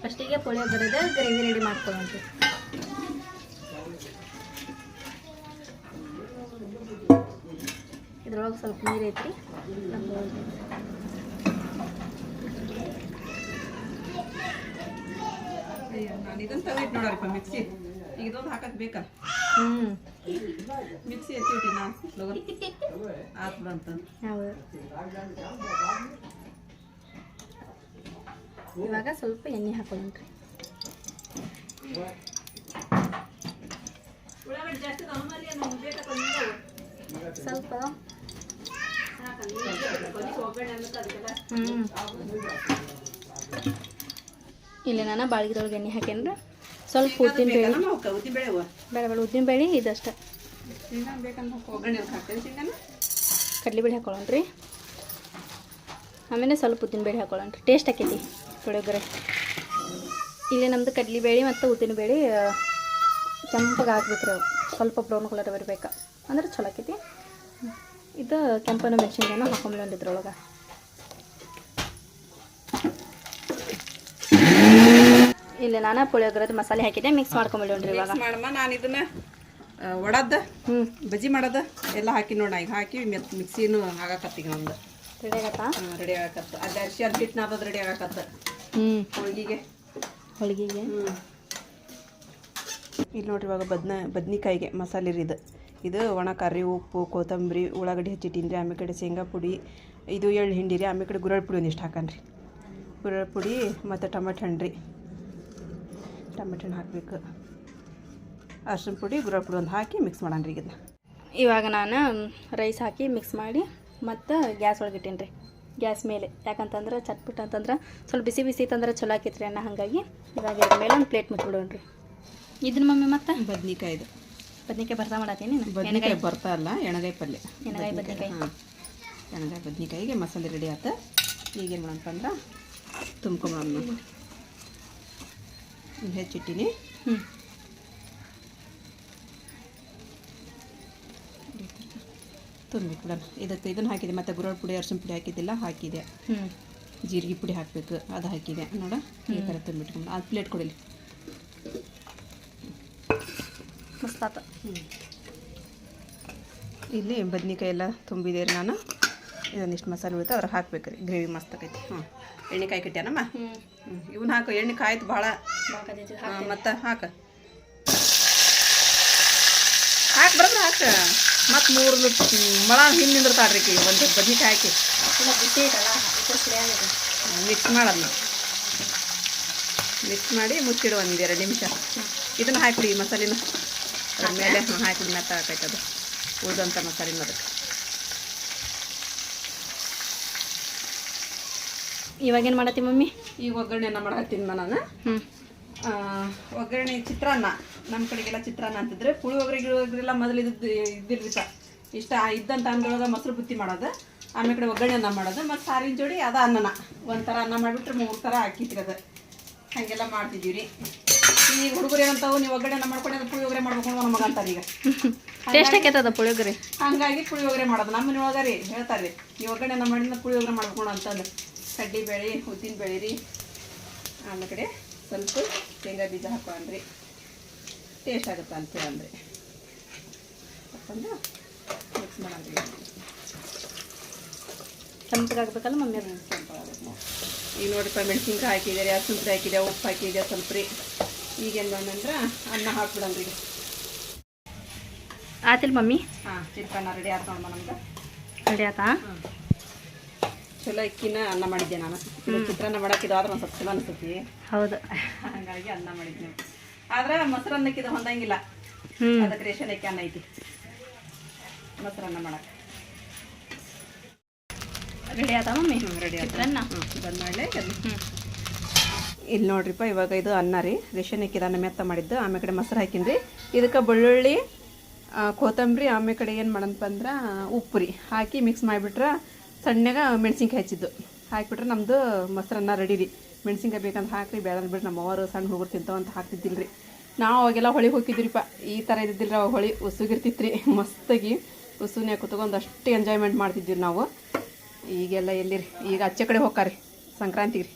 ಫಸ್ಟಿಗೆ ಪುಳಿಯೋಗರದ ಗ್ರೇವಿ ರೆಡಿ ಮಾಡ್ಕೊಳಂತ ಇದ್ರೊಳಗೆ ಸ್ವಲ್ಪ ನೀರು ಐತ್ರಿ. ನಾನು ಇದನ್ನ ತೆಗೆದಿಟ್ಟು ನೋಡಪ್ಪ ಮಿಕ್ಸಿ ಈಗ ಇದೊಂದು ಹಾಕಕ್ ಬೇಕಲ್ಲ? ಹ್ಞೂ ಮಿಕ್ಸಿ ಎತ್ತಿಬಿಟ್ಟು ನಾ ಲಗು ಆತ್ ಬಂತ ಹೌದು. ಇವಾಗ ಸ್ವಲ್ಪ ಎಣ್ಣೆ ಹಾಕೊಳ್ಳೋಣ್ರಿ? ಸ್ವಲ್ಪ. ಹ್ಞೂ ಇಲ್ಲಿ ನಾನು ಬಾಳಿಗೆದೊಳಗೆ ಎಣ್ಣೆ ಹಾಕೇನ್ರಿ. ಸ್ವಲ್ಪ ಉದ್ದಿನ ಬೇಳೆ. ಉದ್ದಿನ ಬೇಳೆ ಅವ ಬೇಡ ಬೇಡ ಉದ್ದಿನ ಬೇಳೆ ಇದಷ್ಟ. ಕಡ್ಲಿ ಬೇಳೆ ಹಾಕೊಳ್ಳೋಣ ಕಡ್ಲೆಬೇಳೆ ಹಾಕೊಳ್ಳೋಣ್ರಿ. ಆಮೇಲೆ ಸ್ವಲ್ಪ ಉದ್ದಿನ ಬೇಳೆ ಹಾಕೊಳ್ಳೋಣ್ರಿ. ಟೇಸ್ಟ್ ಆಕೈತಿ ಪುಳಿಯೋಗರೆ ಇಲ್ಲಿ ನಮ್ಮದು ಕಡ್ಲಿಬೇಳೆ ಮತ್ತು ಉದ್ದಿನಬೇಳೆ ಕೆಂಪಗೆ ಹಾಕ್ಬೇಕು ರೀ ಅವು. ಸ್ವಲ್ಪ ಬ್ರೌನ್ ಕಲರ್ ಬರಬೇಕು? ಅಂದ್ರೆ ಚಲೋ ಆಕೈತಿ. ಇದು ಕೆಂಪನ ಮೆಣಸಿನ್ಕಾಯಿನ ಹಾಕೊಂಡ್ಬಂದು ಇಲ್ಲಿ ನಾನು ಪುಳಿಯೋಗರದ ಮಸಾಲೆ ಹಾಕಿದ್ದೆ ಮಿಕ್ಸ್ ಮಾಡ್ಕೊಂಬಿಡೋಣ್ರಿ ಇವಾಗ. ಮಾಡಮ್ಮ ನಾನು ಇದನ್ನ ಒಡದ ಹ್ಞೂ ಬಜ್ಜಿ ಮಾಡೋದ ಎಲ್ಲ ಹಾಕಿ ನೋಡ ಈಗ ಹಾಕಿ ಮಿಕ್ಸಿನ ಮಿಕ್ಸಿನೂ ಆಗಾಕತ್ತೀಗ ನಮ್ದು. ರೆಡಿ ಆಗತ್ತಾ? ರೆಡಿ ಆಗಕತ್ತ. ಅದು ಅರಿಶಿ ಅದು ಹಿಟ್ಟು ನಾದದು ರೆಡಿ ಆಗಕತ್ತ. ಹ್ಞೂ ಹೋಳಿಗೆಗೆ. ಹೋಳಿಗೆಗೆ? ಹ್ಞೂ ಇಲ್ಲಿ ನೋಡ್ರಿ ಇವಾಗ ಬದ್ನ ಬದ್ನಿಕಾಯಿಗೆ ಮಸಾಲೆ ರೀ ಇದು. ಇದು ಒಣ ಕರ್ರಿ ಉಪ್ಪು ಕೊತ್ತಂಬರಿ ಉಳ್ಳಾಗಡ್ಡಿ ಹಚ್ಚಿಟ್ಟಿನಿ ರೀ ಆಮೇಲೆ ಕಡೆ ಶೇಂಗಾ ಪುಡಿ ಇದು ಎಳ್ಳು ಹಿಂಡಿ ರೀ ಆಮೇಲೆ ಕಡೆ ಗುರಳ್ ಪುಡಿ ಒಂದಿಷ್ಟು ಹಾಕನ್ರಿ. ಗುರಳ್ ಪುಡಿ ಮತ್ತು ಟಮಾಟೆ ಹಣ್ಣು ರೀ. ಟಮಾಟೆ ಹಣ್ಣು ಹಾಕಬೇಕು. ಅರ್ಶಿನ ಪುಡಿ ಗುರಾ ಪುಡಿ ಒಂದು ಹಾಕಿ ಮಿಕ್ಸ್ ಮಾಡೋಣ ಈಗ ಇದನ್ನ ಇವಾಗ ನಾನು ರೈಸ್ ಹಾಕಿ ಮಿಕ್ಸ್ ಮಾಡಿ ಮತ್ತು ಗ್ಯಾಸ್ ಒಳಗೆ ಇಟ್ಟೀನಿ ರೀ. ಗ್ಯಾಸ್ ಮೇಲೆ. ಯಾಕಂತಂದ್ರೆ ಚಟ್ಬಿಟ್ಟು ಅಂತಂದ್ರೆ ಸ್ವಲ್ಪ ಬಿಸಿ ಬಿಸಿ ಇತ್ತಂದ್ರೆ ಚಲೋ ಆಕೈತ್ರಿ ಅಣ್ಣ ಹಾಗಾಗಿ ಇವಾಗ ಇದ್ರ ಮೇಲೆ ಒಂದು ಪ್ಲೇಟ್ ಮುಚ್ಚಿಬಿಡೋಣ್ರಿ ಇದನ್ನ ಮಮ್ಮಿ ಮತ್ತೆ? ಬದ್ನಿಕಾಯ್ದು ಬದ್ನಿಕಾಯಿ ಬರ್ತಾ ಮಾಡತ್ತೀನಿ ಬದ್ನಿಕಾಯಿ ಬರ್ತಾ ಅಲ್ಲ ಎಣಗಾಯಿ ಪಲ್ಯ. ಎಣಗಾಯಿ ಬದ್ನಿಕಾಯಿ. ಹಾಂ. ಎಣಗಾಯಿ ಬದ್ನಿಕಾಯಿಗೆ ಮಸಾಲೆ ರೆಡಿ ಆಯ್ತು ಈಗೇನು ಮಾಡಪ್ಪ ಅಂದ್ರೆ ತುಂಬ್ಕೊಂಬ ಹೆಚ್ಚಿಟ್ಟಿನಿ. ಹ್ಞೂ ತುಂಬಿಟ್ಬಿಡೋಣ ಇದಕ್ಕೆ ಇದನ್ನು ಹಾಕಿದೆ. ಮತ್ತು ಗುರಳ್ ಪುಡಿ ಅರ್ಶಿನ ಪುಡಿ ಹಾಕಿದ್ದಿಲ್ಲ ಹಾಕಿದೆ. ಹ್ಞೂ ಜೀರಿಗೆ ಪುಡಿ ಹಾಕಬೇಕು. ಅದು ಹಾಕಿದೆ. ನೋಡ ಈ ಥರ ತುಂಬಿಟ್ಕೊಂಡು ಅದು ಪ್ಲೇಟ್ ಕೊಡಿಲಿ. ಮಸ್ತಾತ ಇಲ್ಲಿ ಬದ್ನಿಕಾಯಿ ಎಲ್ಲ ತುಂಬಿದೆ ರೀ ನಾನು. ಇದೊಂದಿಷ್ಟು ಮಸಾಲೆ ಉಳಿತು ಅದ್ರ ಹಾಕ್ಬೇಕು ರೀ. ಗ್ರೇವಿ ಮಸ್ತ್ ಆಗೈತಿ. ಹ್ಞೂ ಎಣ್ಣೆ ಕಾಯಿ ಕಟ್ಟ್ಯಾನಮ್ಮ ಹ್ಞೂ ಇವನ್ನ ಹಾಕು ಎಣ್ಣೆ ಕಾಯ್ತು ಭಾಳ. ಮತ್ತೆ ಹಾಕ. ಹಾಕಿ ಬರೋದ್ರ ಹಾಕ. ಮತ್ತೆ ಮೂರು ಮೊಳ ಹಿಂದೆ ನಿಂದಿರ್ತಾಳ್ರಿ ಒಂದು ಬದ್ನಿಕಾಯಿ ಹಾಕಿ. ಮಿಕ್ಸ್ ಮಾಡೋದು ಮಿಕ್ಸ್ ಮಾಡಿ ಮುಚ್ಚಿಡು ಒಂದು ಎರಡು ನಿಮಿಷ. ಇದನ್ನು ಹಾಕಿಬಿಡಿ ಮಸಾಲಿನ. ಮೇಲೆ ಹಾಕಿಬಿಡಿ ಮೆತ್ತ ಹಾಕೈತೆ ಅದು ಉಳಿದಂಥ ಮಸಾಲಿನ ಅದಕ್ಕೆ. ಇವಾಗೇನು ಮಾಡತ್ತಿ ಮಮ್ಮಿ? ಈಗ ಒಗ್ಗರಣೆನ ಮಾಡತ್ತೀನಿ ನಾನು. ಒಗ್ಗರಣೆ ಚಿತ್ರಾನ್ನ. ನಮ್ಮ ಕಡೆಗೆಲ್ಲ ಚಿತ್ರಾನ್ನ ಅಂತಿದ್ರೆ ಪುಳಿಯೋಗರೆ ಗಿಳಿಯೋಗರೆಲ್ಲ ಮೊದಲು ಇದ್ದು ಇದ್ದಿಲ್ರಿ ಸರ್ ಇಷ್ಟ ಇದ್ದಂಥ ಅನ್ನದೊಳಗೆ ಮೊಸರು ಬುತ್ತಿ ಮಾಡೋದು. ಆಮೇಲೆ ಕಡೆ ಒಗ್ಗರಣೆ ಅನ್ನ ಮಾಡೋದು. ಮತ್ತು ಸಾರಿನ ಜೋಡಿ ಅದ ಅನ್ನನ. ಒಂಥರ ಅನ್ನ ಮಾಡಿಬಿಟ್ರೆ ಮೂರು ಥರ ಹಾಕಿಟ್ಟಿರೋದು ಹಾಗೆಲ್ಲ ಮಾಡ್ತಿದ್ದೀವಿ ರೀ ಈ ಹುಡುಗರು ಏನಂತಾವು ನೀವು ಒಗ್ಗರಣೆ ಮಾಡ್ಕೊಂಡು ಪುಳಿ ಪುಳಿಯೋಗರೆ ಮಾಡ್ಬೇಕು ನಮ್ಮ ಮಗ ಅಂತಾರೆ ಈಗ. ಟೇಸ್ಟ್ ಆಕೈತದ ಪುಳಿಯೋಗರೆ ಹಂಗಾಗಿ ಪುಳಿಯೋಗರೆ ಮಾಡೋದು. ನಮ್ಮ ಮನೆಯೊಳಗೆ ರೀ ಹೇಳ್ತಾರೆ ರೀ ನೀವು ಒಗ್ಗರಣೆ ಮಾಡಿದ ಪುಳಿಯೋಗರೆ ಮಾಡ್ಕೊಂಡು ಅಂತಂದು ಕಡ್ಡಿ ಬೇಳೆ ಉದ್ದಿನ ಬೇಳೆ ರೀ. ಆಮೇಲೆ ಕಡೆ ಸ್ವಲ್ಪ ಶೇಂಗಾ ಬೀಜ ಹಾಕೊಂಡ್ರಿ ಟೇಸ್ಟ್ ಆಗುತ್ತೆ ಅಂತ ಹೇಳಂದ್ರಿ. ಹಾಕೊಂಡು ಮಿಕ್ಸ್ ಮಾಡಿ ಸಂಪಾಗಬೇಕಲ್ಲ ಮಮ್ಮಿ ಅದು? ಈಗ ನೋಡಿಪ್ಪ ಮೆಣಸಿನ್ಕಾಯಿ ಹಾಕಿದ್ದಾರೆ ಹಸಿಮೆಣಸಿನ್ಕಾಯಿ ಹಾಕಿದೆ ಉಪ್ಪು ಹಾಕಿದೆ ಸ್ವಲ್ಪ ರೀ. ಈಗೇನು ಮಾಡಂದ್ರೆ ಅನ್ನ ಹಾಕ್ಬಿಡಂದ್ರಿ. ರೀ ಆತಿಲ್ ಮಮ್ಮಿ? ಹಾಂ ಚಿತ್ರಾನ್ನ ರೆಡಿ ಆಯ್ತು ನೋಡಮ್ಮ ನಮ್ಗೆ ರೆಡಿ ಆತಾ ಚಲೋ ಅಕ್ಕಿನ ಅನ್ನ ಮಾಡಿದ್ದೆ ನಾನು. ಚಿತ್ರಾನ್ನ ಮಾಡಕ್ಕಿದ್ದು ಆದ್ರೆ ಒಂದು ಸ್ವಲ್ಪ ಚಲೋ ಅನಿಸ್ತೈತಿ. ಹೌದು. ಹಾಗಾಗಿ ಅನ್ನ ಮಾಡಿದ್ವಿ ಆದ್ರೆ ಮೊಸರನ್ನಕ್ಕೆ ಇದು ಹೊಂದಂಗಿಲ್ಲ. ಅದಕ್ಕೆ ರೇಷನ್ ಅಕ್ಕಿ ಅನ್ನ ಐತಿ. ಮೊಸರನ್ನ ಮಾಡಕ್ಕೆ ರೆಡಿ ಆದ ಮಮ್ಮಿ? ರೆಡಿ ಚಿತ್ರಾನ್ನ? ಬಂದ್ ಮಾಡಲೇ ಇಲ್ಲಿ ನೋಡ್ರಿಪ್ಪ ಇವಾಗ ಇದು ಅನ್ನ ರೀ. ರೇಷನ್ ಅಕ್ಕಿದ ಅನ್ನ ಮೆತ್ತ ಮಾಡಿದ್ದು ಆಮೇಲೆ ಕಡೆ ಮೊಸರು ಹಾಕಿನ್ರಿ. ಇದಕ್ಕೆ ಬೆಳ್ಳುಳ್ಳಿ ಕೊತ್ತಂಬರಿ ಆಮೇಲೆ ಕಡೆ ಏನು ಮಾಡಂತ ಅಂದ್ರೆ ಉಪ್ಪು ರೀ. ಹಾಕಿ ಮಿಕ್ಸ್ ಮಾಡಿಬಿಟ್ರೆ ಸಣ್ಣಗ ಮೆಣಸಿನ್ಕಾಯಿ ಹಚ್ಚಿದ್ದು. ಹಾಕಿಬಿಟ್ರೆ ನಮ್ಮದು ಮೊಸರನ್ನ ರೆಡಿ ರೀ. ಮೆಣಸಿನ್ಕಾಯಿ ಬೇಕಂತ ಹಾಕಿರಿ ಬೇಡ ಬಿಡ್ರಿ ನಮ್ಮ ಅವರು ಸಣ್ಣ ಹುಡುಗರು ತಿಂತಾವ ಅಂತ ಹಾಕ್ತಿದ್ದಿಲ್ಲ ರೀ ನಾವು ಅವಾಗೆಲ್ಲ ಹೊಳಿಗೆ ಹೋಗಿದ್ರಿಪ್ಪ ಈ ಥರ ಇದ್ದಿದ್ದಿಲ್ಲ ಅವಾಗ ಹೊಳಿ ಉಸುಗಿರ್ತಿತ್ತು ರೀ ಮಸ್ತಾಗಿ ಉಸುನೇ ಕುತ್ಕೊಂಡು ಅಷ್ಟು ಎಂಜಾಯ್ಮೆಂಟ್ ಮಾಡ್ತಿದ್ವಿ ನಾವು. ಈಗೆಲ್ಲ ಎಲ್ಲಿರಿ? ಈಗ ಅಚ್ಚೆ ಕಡೆ ಹೋಗ್ಕಾರಿ ಸಂಕ್ರಾಂತಿಗೆ ರೀ.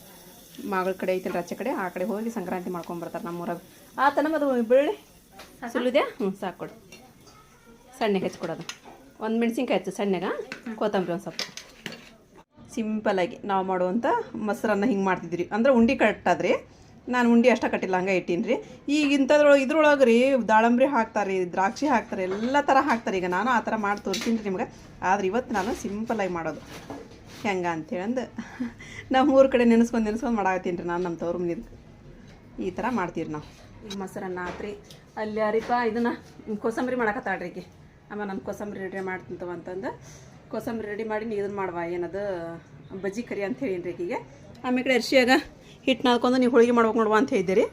ಮಗಳ ಕಡೆ ಐತಿಲ್ರಿ ಅಚ್ಚೆ ಕಡೆ ಆ ಕಡೆ ಹೋಗಿ ಸಂಕ್ರಾಂತಿ ಮಾಡ್ಕೊಂಬರ್ತಾರೆ ನಮ್ಮೂರಾಗ. ಆತ ನಮ್ಮದು ಬೆಳ್ಳಿ ಸುಲಿದೆ ಹ್ಞೂ ಸಾಕು? ಕೊಡು. ಸಣ್ಣಗೆ ಹಚ್ಕೊಡೋದು. ಒಂದು ಮೆಣಸಿನ್ಕಾಯಿ ಹಚ್ಚು ಸಣ್ಣಗ ಕೊತ್ತಂಬರಿ ಒಂದು ಸ್ವಲ್ಪ. ಸಿಂಪಲಾಗಿ ನಾವು ಮಾಡುವಂಥ ಮೊಸರನ್ನು ಹಿಂಗೆ ಮಾಡ್ತಿದ್ರಿ. ಅಂದ್ರೆ ಉಂಡೆ ಕಟ್ಟಾದ್ರಿ. ನಾನು ಉಂಡೆ ಅಷ್ಟೇ ಕಟ್ಟಿಲ್ಲ, ಹಂಗೆ ಇಟ್ಟೀನಿ ರೀ ಈಗ ಇಂಥದ್ರೊಳಗೆ ಇದ್ರೊಳಗೆ ರೀ ದಾಳಂಬ್ರಿ ಹಾಕ್ತಾರೆ ರೀ ದ್ರಾಕ್ಷಿ ಹಾಕ್ತಾರೆ ಎಲ್ಲ ಥರ ಹಾಕ್ತಾರೆ ಈಗ ನಾನು ಆ ಥರ ಮಾಡಿ ತೋರಿಸ್ತೀನಿ ರೀ ನಿಮ್ಗೆ. ಆದ್ರೆ ಇವತ್ತು ನಾನು ಸಿಂಪಲಾಗಿ ಮಾಡೋದು. ಹೆಂಗೆ ಅಂತೇಳಂದು ನಮ್ಮ ಊರ ಕಡೆ ನೆನೆಸ್ಕೊಂಡು ನೆನೆಸ್ಕೊಂಡು ಮಾಡಾಕತ್ತೀನಿ ರೀ ನಾನು ನಮ್ಮ ತವ್ರ ಮನಿದು. ಈ ಥರ ಮಾಡ್ತೀವಿ ನಾವು. ಈಗ ಮೊಸರನ್ನ ಹಾಕ್ರಿ ಅಲ್ಲಿ ಅರಿಪ ಇದನ್ನು ಕೋಸಂಬರಿ ಈಗ ಆಮೇಲೆ ನಾನು ಕೋಸಂಬರಿ ರೆಡಿ ಮಾಡ್ತಿಂತವ ಅಂತಂದು. ಕೋಸಂಬರಿ ರೆಡಿ ಮಾಡಿ ನೀ ಇದನ್ನು ಮಾಡುವ, ಏನದು? ಬಜ್ಜಿ ಕರಿ ಅಂತ ರೀ ಈಗ ಆಮೇಲೆ ಅರ್ಶಿಯಾಗ ಹಿಟ್ಟು ನಾದ್ಕೊಂಡು ನೀವು ಹೋಳಿಗೆ ಮಾಡ್ಬೇಕು ನೋಡುವ ಅಂತ ಹೇಳಿದ್ದೆ ರೀ.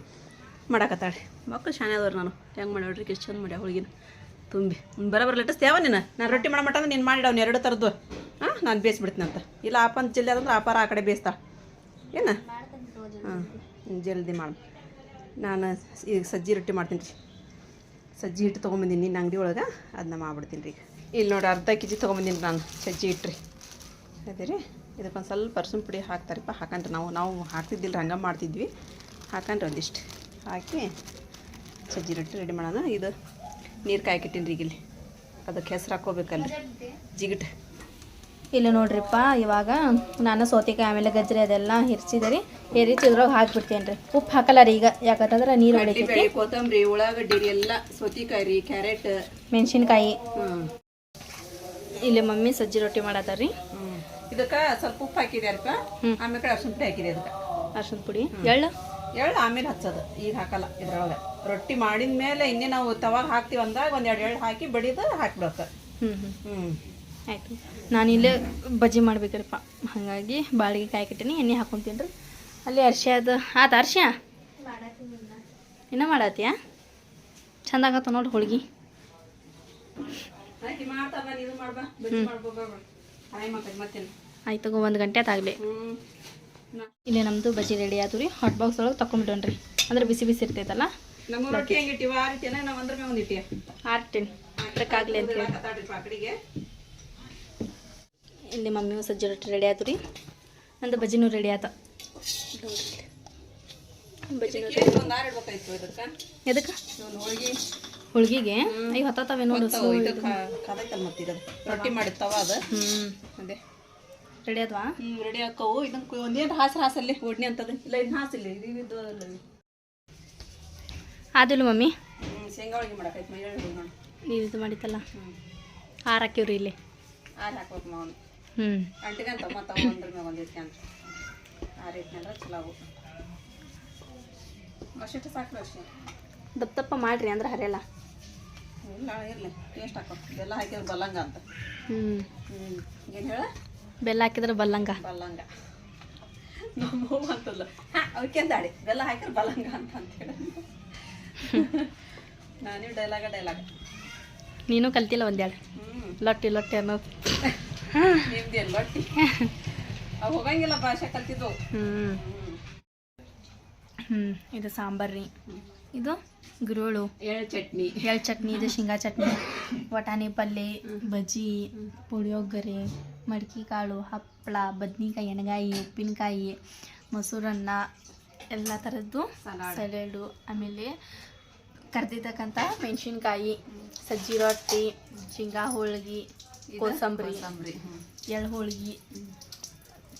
ಮಾಡಕತ್ತಾಳ್ರಿ. ಮಕ್ಕಳು ಶಾನೆ ಅದಾವ್ರಿ ನಾನು. ಹೆಂಗೆ ಮಾಡಿ ನೋಡ್ರಿ ಎಷ್ಟು ಚಂದ ಮಾಡ್ಯ ಹೋಳಿಗೆನ. ತುಂಬಿ. ಬರೋಬರ್ ಯಾವ ನೀನು? ನಾನು ರೊಟ್ಟಿ ಮಾಡೋ ಮಟ್ಟ ನೀನು ಮಾಡಿಡವ್ನು ಎರಡು ಥರದ್ದು. ಹಾಂ, ನಾನು ಬೇಯಿಸ್ಬಿಡ್ತೀನಿ ಅಂತ. ಇಲ್ಲ ಆಪಂತ ಜಲ್ದಿ ಅದಂದ್ರೆ ಆಪಾರ ಆ ಕಡೆ ಬೇಯಿಸ್ತಾ ಏನು? ಹಾಂ ಜಲ್ದಿ ಮಾಡು. ನಾನು ಈಗ ಸಜ್ಜಿ ರೊಟ್ಟಿ ಮಾಡ್ತೀನಿ ರೀ. ಸಜ್ಜಿ ಹಿಟ್ಟು ತೊಗೊಂಬಂದೀನಿ ನಿನ್ನ ಅಂಗಡಿ ಒಳಗೆ ಅದನ್ನ ಮಾಡ್ಬಿಡ್ತೀನಿ ರೀ ಈಗ. ಇಲ್ಲಿ ನೋಡಿ ಅರ್ಧ ಕೆ ಜಿ ತೊಗೊಂಬಂದೀನಿ ನಾನು ಸಜ್ಜಿ ಇಟ್ರಿ. ಅದೇ ರೀ ಇದಕ್ಕೊಂದು ಸ್ವಲ್ಪ ಅರ್ಸಿನ ಪುಡಿ ಹಾಕ್ತಾರಪ್ಪ. ಹಾಕೊಂಡ್ರಿ ನಾವು ನಾವು ಹಾಕ್ತಿದ್ದಿಲ್ಲ ಹಂಗೆ ಮಾಡ್ತಿದ್ವಿ. ಹಾಕೊಂಡ್ರಿ ಒಂದಿಷ್ಟು ಹಾಕಿ ಸಜ್ಜಿ ರೊಟ್ಟಿ ರೆಡಿ ಮಾಡೋಣ. ಇದು ನೀರು ಕಾಯ್ಕಿಟ್ಟಿನಿ ರೀ ಈಗ ಇಲ್ಲಿ ಅದಕ್ಕೆ ಹೆಸ್ರು ಹಾಕೋಬೇಕಲ್ಲ ಜಿಗಿಟ್. ಇಲ್ಲಿ ನೋಡ್ರಿಪ್ಪ ಇವಾಗ ನಾನು ಸೌತೆಕಾಯಿ ಆಮೇಲೆ ಗಜ್ಜರಿ ಅದೆಲ್ಲ ಹೆರ್ಚಿದೆ ರೀ ಹೆರಿಚಿ ಇದ್ರೊಳಗೆ ಹಾಕ್ಬಿಡ್ತೇನೆ ರೀ ಉಪ್ಪು ಹಾಕಲ್ಲ ರೀ ಈಗ. ಯಾಕಂತಂದ್ರೆ ನೀರು ಹೊಡಿತೈತಿ ಕೊತ್ತಂಬರಿ ಉಳ್ಳಾಗಡ್ಡಿ ಎಲ್ಲ ಸೌತಿಕಾಯಿ ರೀ ಕ್ಯಾರೆಟ್. ಮೆಣಸಿನ್ಕಾಯಿ. ಹ್ಞೂ ಇಲ್ಲಿ ಮಮ್ಮಿ ಸಜ್ಜಿ ರೊಟ್ಟಿ ಮಾಡತ್ತಾರ ರೀ. ಇದಕ್ಕೆ ಸ್ವಲ್ಪ ಉಪ್ಪು ಹಾಕಿದ್ಯಾರಪ್ಪ ಆಮೇಲೆ ಅರ್ಶಿನ ಪುಡಿ ಹಾಕಿದೆ ಅದಕ್ಕೆ ಅರ್ಶಿನ ಪುಡಿ. ಎಳ್ಳು? ಎಳ್ಳು ಆಮೇಲೆ ಹಚ್ಚೋದು. ಈಗ ಹಾಕಲ್ಲ ಇದ್ರೊಳಗೆ. ರೊಟ್ಟಿ ಮಾಡಿದ ಮೇಲೆ ಇನ್ನೇ ನಾವು ತವಾಗ ಹಾಕ್ತೀವಿ ಅಂದಾಗ ಒಂದು ಎರಡು ಎಳ್ಳು ಹಾಕಿ ಬಡಿದು ಹಾಕ್ಬೇಕು. ಹ್ಞೂ ಹ್ಮ್. ಆಯ್ತು ಆಯಿತು. ನಾನು ಇಲ್ಲೇ ಬಜ್ಜಿ ಮಾಡ್ಬೇಕ್ರಪ್ಪ. ಹಾಗಾಗಿ ಬಾಳಿಗೆ ಕಾಯಿ ಕಟ್ಟಿನಿ ಎಣ್ಣೆ ಹಾಕೊಂತೀನಿ ರೀ. ಅಲ್ಲಿ ಅರ್ಶಿ ಅದು. ಆತ ಅರ್ಶಿ? ಇನ್ನೂ ಮಾಡತ್ತೀಯಾ ಚಂದ ಆಗತ್ತ ನೋಡಿ ಹೋಳ್ಗೆ. ಹಾಕಿ ತಗೋ ಬಜ್ಜಿ ಆಯ್ತು ಒಂದು ಗಂಟೆ ಆತಾಗಲಿ. ಇಲ್ಲೇ ನಮ್ದು ಬಜ್ಜಿ ರೆಡಿ ಆಯ್ತು ರೀ. ಹಾಟ್ ಬಾಕ್ಸ್ ಒಳಗೆ ತಗೊಂಬಿಡೋಣ್ರಿ ಅಂದ್ರೆ ಬಿಸಿ ಬಿಸಿ ಇರ್ತೈತಲ್ಲ? ನಮ್ಮ ರೊಟ್ಟಿ ಹೆಂಗೆ ಇಟ್ಟಿವ? ಆ ರೀತಿಯೇ ನಾವು ಅಂದ್ರ ಮೇಲೆ ಒಂದು ಇಟ್ಟಿಯ. ಆರ್ಟಿನ್ ಅದಕ್ಕಾಗಲಿ ಅಂತ ಹೇಳಿ. ಇಲ್ಲಿ ಮಮ್ಮಿ ಸಜ್ಜಿ ರೊಟ್ಟಿ ರೆಡಿ ಆಯ್ತು ರೀ. ನಂದು ಬಜ್ಜಿನೂ ರೆಡಿ ಆತ ಬಜ್ಜಿನೂ ಇದಕ್ಕೆ? ಎದಕ್ಕೆ? ಹೋಳ್ಗಿಗೆ ಐ ಹತ್ತತ್ತವೆ ನೋಡು ರೊಟ್ಟಿ ಮಾಡಿರ್ತಾವ ಅದು. ಅದೇ. ರೆಡಿ ಅದ್ವಾ ರೆಡಿ ಹಾಕವು. ಇದನ್ನ ಒಂದೇನು ಹಾಸು ಹಾಸಲ್ಲಿ ಓಡ್ನಿ ಅಂತದ. ಇಲ್ಲ ಇದನ್ನ ಹಾಸಿಲ್ಲ ಇದು. ಆದಿಲ್ಲ ಮಮ್ಮಿ. ಶೇಂಗಾ ಹೋಳಿಗೆ ನೋಡಿ. ನೀವು ಇದು ಮಾಡಿತ್ತಲ್ಲ? ಹಾರ ಹಾಕಿವ್ರಿ ಇಲ್ಲಿ. ಆರು ಹಾಕ್ಬೇಕು ಮಾವನು ಹ್ಞೂ ಅಂಟಿಗಂತ ಮತ್ತು ಒಂದ್ರ ಮ್ಯಾಗ ಒಂದು ಇಟ್ಕೊಂತ ಆರು ಇಟ್ಕೊಂಡ್ರೆ ಚಲೋ ಅಷ್ಟು ಸಾಕು ಅಷ್ಟೇ. ದಪ್ಪ ದಪ್ಪ ಮಾಡ್ರಿ ಅಂದ್ರೆ ಹರಿಯಲ್ಲ. ಇಲ್ಲ ಇರಲಿ. ಟೇಸ್ಟ್ ಹಾಕೋ. ಬೆಲ್ಲ ಹಾಕಿದ್ರೆ ಬಲ್ಲಂಗ ಅಂತ. ಹ್ಞೂ ಹ್ಞೂ ಏನು ಹೇಳ? ಬೆಲ್ಲ ಹಾಕಿದ್ರೆ ಬಲ್ಲಂಗ. ಬಲ್ಲಂಗ. ನಮ್ಮ ಅಂತಲ್ಲ ಹಾಂ ಅವಕ್ಕೆ ದಾಡಿ ಬೆಲ್ಲ ಹಾಕಿದ್ರೆ ಬಲ್ಲಂಗ ಅಂತ ಅಂತೇಳಿ ನಾನೇ ಡೈಲಾಗ ಡೈಲಾಗ ನೀನು ಕಲ್ತಿಲ್ಲ ಒಂದೇಳು ಹ್ಞೂ ಲೊಟ್ಟಿ ಲೊಟ್ಟಿ ಅನ್ನೋದು. ನಿಮ್ದೇನು ಬಟ್ಟಿ ಅವು ಹೋಗಂಗಿಲ್ಲ ಭಾಷೆ ಕಲ್ತಿದ್ದವು ಹ್ಞೂ ಹ್ಞೂ ಇದು ಸಾಂಬಾರು ರೀ. ಇದು ಗುರುಳು. ಎಳ್ ಚಟ್ನಿ. ಎಳ್ ಚಟ್ನಿ ಇದು ಶೇಂಗಾ ಚಟ್ನಿ. ವಟಾಣಿ ಪಲ್ಯ ಬಜ್ಜಿ ಪುಳಿಯೋಗರೆ ಮಡ್ಕಿ ಕಾಳು ಹಪ್ಪಳ ಬದ್ನಿಕಾಯಿ ಎಣ್ಗಾಯಿ ಉಪ್ಪಿನಕಾಯಿ ಮೊಸರನ್ನ ಎಲ್ಲ ಥರದ್ದು ಸಲಾಡ್. ಆಮೇಲೆ ಕರೆದಿರ್ತಕ್ಕಂಥ ಮೆಣಸಿನ್ಕಾಯಿ ಸಜ್ಜಿ ರೊಟ್ಟಿ ಶೇಂಗಾ ಹೋಳ್ಗೆ ಕೋಸಂಬರಿ. ಎಳ್ಳು ಹೋಳ್ಗೆ.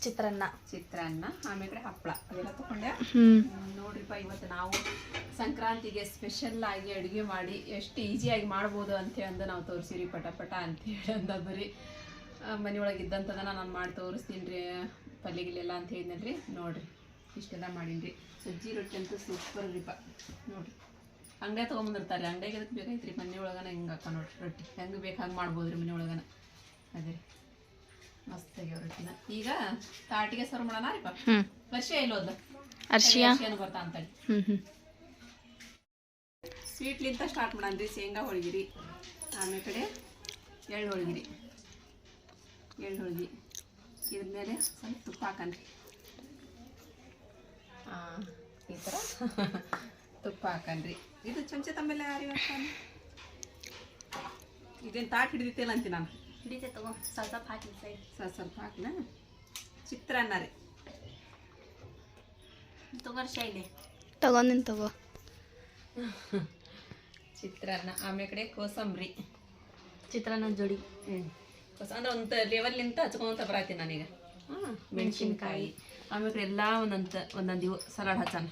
ಚಿತ್ರಾನ್ನ. ಚಿತ್ರಾನ್ನ ಆಮೇಲೆ ಹಪ್ಪಳ. ಅದೆಲ್ಲ ತಗೊಂಡೆ. ನೋಡ್ರಿಪ್ಪ ಇವತ್ತು ನಾವು ಸಂಕ್ರಾಂತಿಗೆ ಸ್ಪೆಷಲ್ ಆಗಿ ಅಡುಗೆ ಮಾಡಿ ಎಷ್ಟು ಈಸಿಯಾಗಿ ಮಾಡ್ಬೋದು ಅಂತ ಅಂದು ನಾವು ತೋರಿಸಿರಿ ಪಟ ಪಟ ಅಂತ ಹೇಳಿ ಅಂದ ಬರೀ ಮನೆಯೊಳಗೆ ಇದ್ದಂಥದನ್ನ ನಾನು ಮಾಡಿ ತೋರಿಸ್ತೀನಿ ರೀ ಪಲ್ಯಗಿಲೆಲ್ಲ ಅಂತ ಹೇಳಿದ್ನಲ್ರಿ. ನೋಡ್ರಿ ಇಷ್ಟೆಲ್ಲ ಮಾಡೀನಿ ರೀ ಸಜ್ಜಿ ರೊಟ್ಟಿ ಅಂತೂ ಸೂಪರ್ ರೀಪ ನೋಡ್ರಿ. ಅಂಗಡಿ ತೊಗೊಂಬಂದಿರ್ತಾರೆ. ಅಂಗಡಿಗೆ ಅದಕ್ಕೆ ಬೇಕಾಯ್ತು ರೀ ಮನೆ ಒಳಗನ ಹಿಂಗೆ ಹಾಕ ನೋಡ್ರಿ ರೊಟ್ಟಿ. ಹೆಂಗೆ ಬೇಕು ಹಂಗೆ ಮಾಡ್ಬೋದು ರೀ ಮನೆ ಒಳಗನ ಅದೇ ರೀ. ರೊಟ್ಟಿನ ಈಗ ತಾಟಿಗೆ ಸರ್ವ್ ಮಾಡೋಣ ರೀಪ ಹ್ಞೂ ವರ್ಷ ಇಲ್ಲೋದ ಅರ್ಶಿಯ ಏನು ಬರ್ತಾ ಅಂತೇಳಿ ಸ್ವೀಟ್ಲಿಂತ ಸ್ಟಾರ್ಟ್ ಮಾಡಣ್ರಿ ಶೇಂಗಾ ಹೋಳ್ಗಿರಿ ಆಮೇಲೆ ಕಡೆ ಎಳ್ಳು ಹೋಳ್ಗಿರಿ ಎಳ್ಳು ಹೋಳ್ಗಿ. ಇದ್ರ ಮೇಲೆ ಸ್ವಲ್ಪ ತುಪ್ಪ ಹಾಕನ್ರಿ ಹಾಂ ಈ ಥರ ತುಪ್ಪ ಹಾಕನ್ರಿ ಇದು ಚಮಚ ತಮ್ಮೆಲ್ಲ ಯಾರು ಇದೇನು ತಾಟ್ ಹಿಡಿದಿತ್ತಿಲ್ಲ ಅಂತೀನಿ ನಾನು? ಹಿಡಿತೆ ತಗೋ ಸ್ವಲ್ಪ ಹಾಕಿ ಸೈಡ್ ಸ್ವಲ್ಪ ಸ್ವಲ್ಪ ಹಾಕ್ಲ? ಚಿತ್ರಾನ್ನ ರೀ. ತಗೋರ್ ಶೈಲಿ. ತಗೊಂಡಿನಿ ತಗೋ. ಚಿತ್ರಾನ್ನ ಆಮೇಲೆ ಕಡೆ ಕೋಸಂಬರಿ. ಚಿತ್ರಾನ್ನ ಜೋಡಿ. ಹ್ಞೂ ಅಂದ್ರೆ ಒಂದು ಲೆವೆಲ್ಲಿಂತ ಹಚ್ಕೊಂತ ಬರತ್ತೀನಿ ನಾನೀಗ. ಹಾಂ ಮೆಣಸಿನ್ಕಾಯಿ. ಆಮೇಲೆ ಎಲ್ಲ ಒಂದೊಂದು ಒಂದೊಂದು ಇವು ಸಲಾಡ್ ಹಚ್ಚಾನ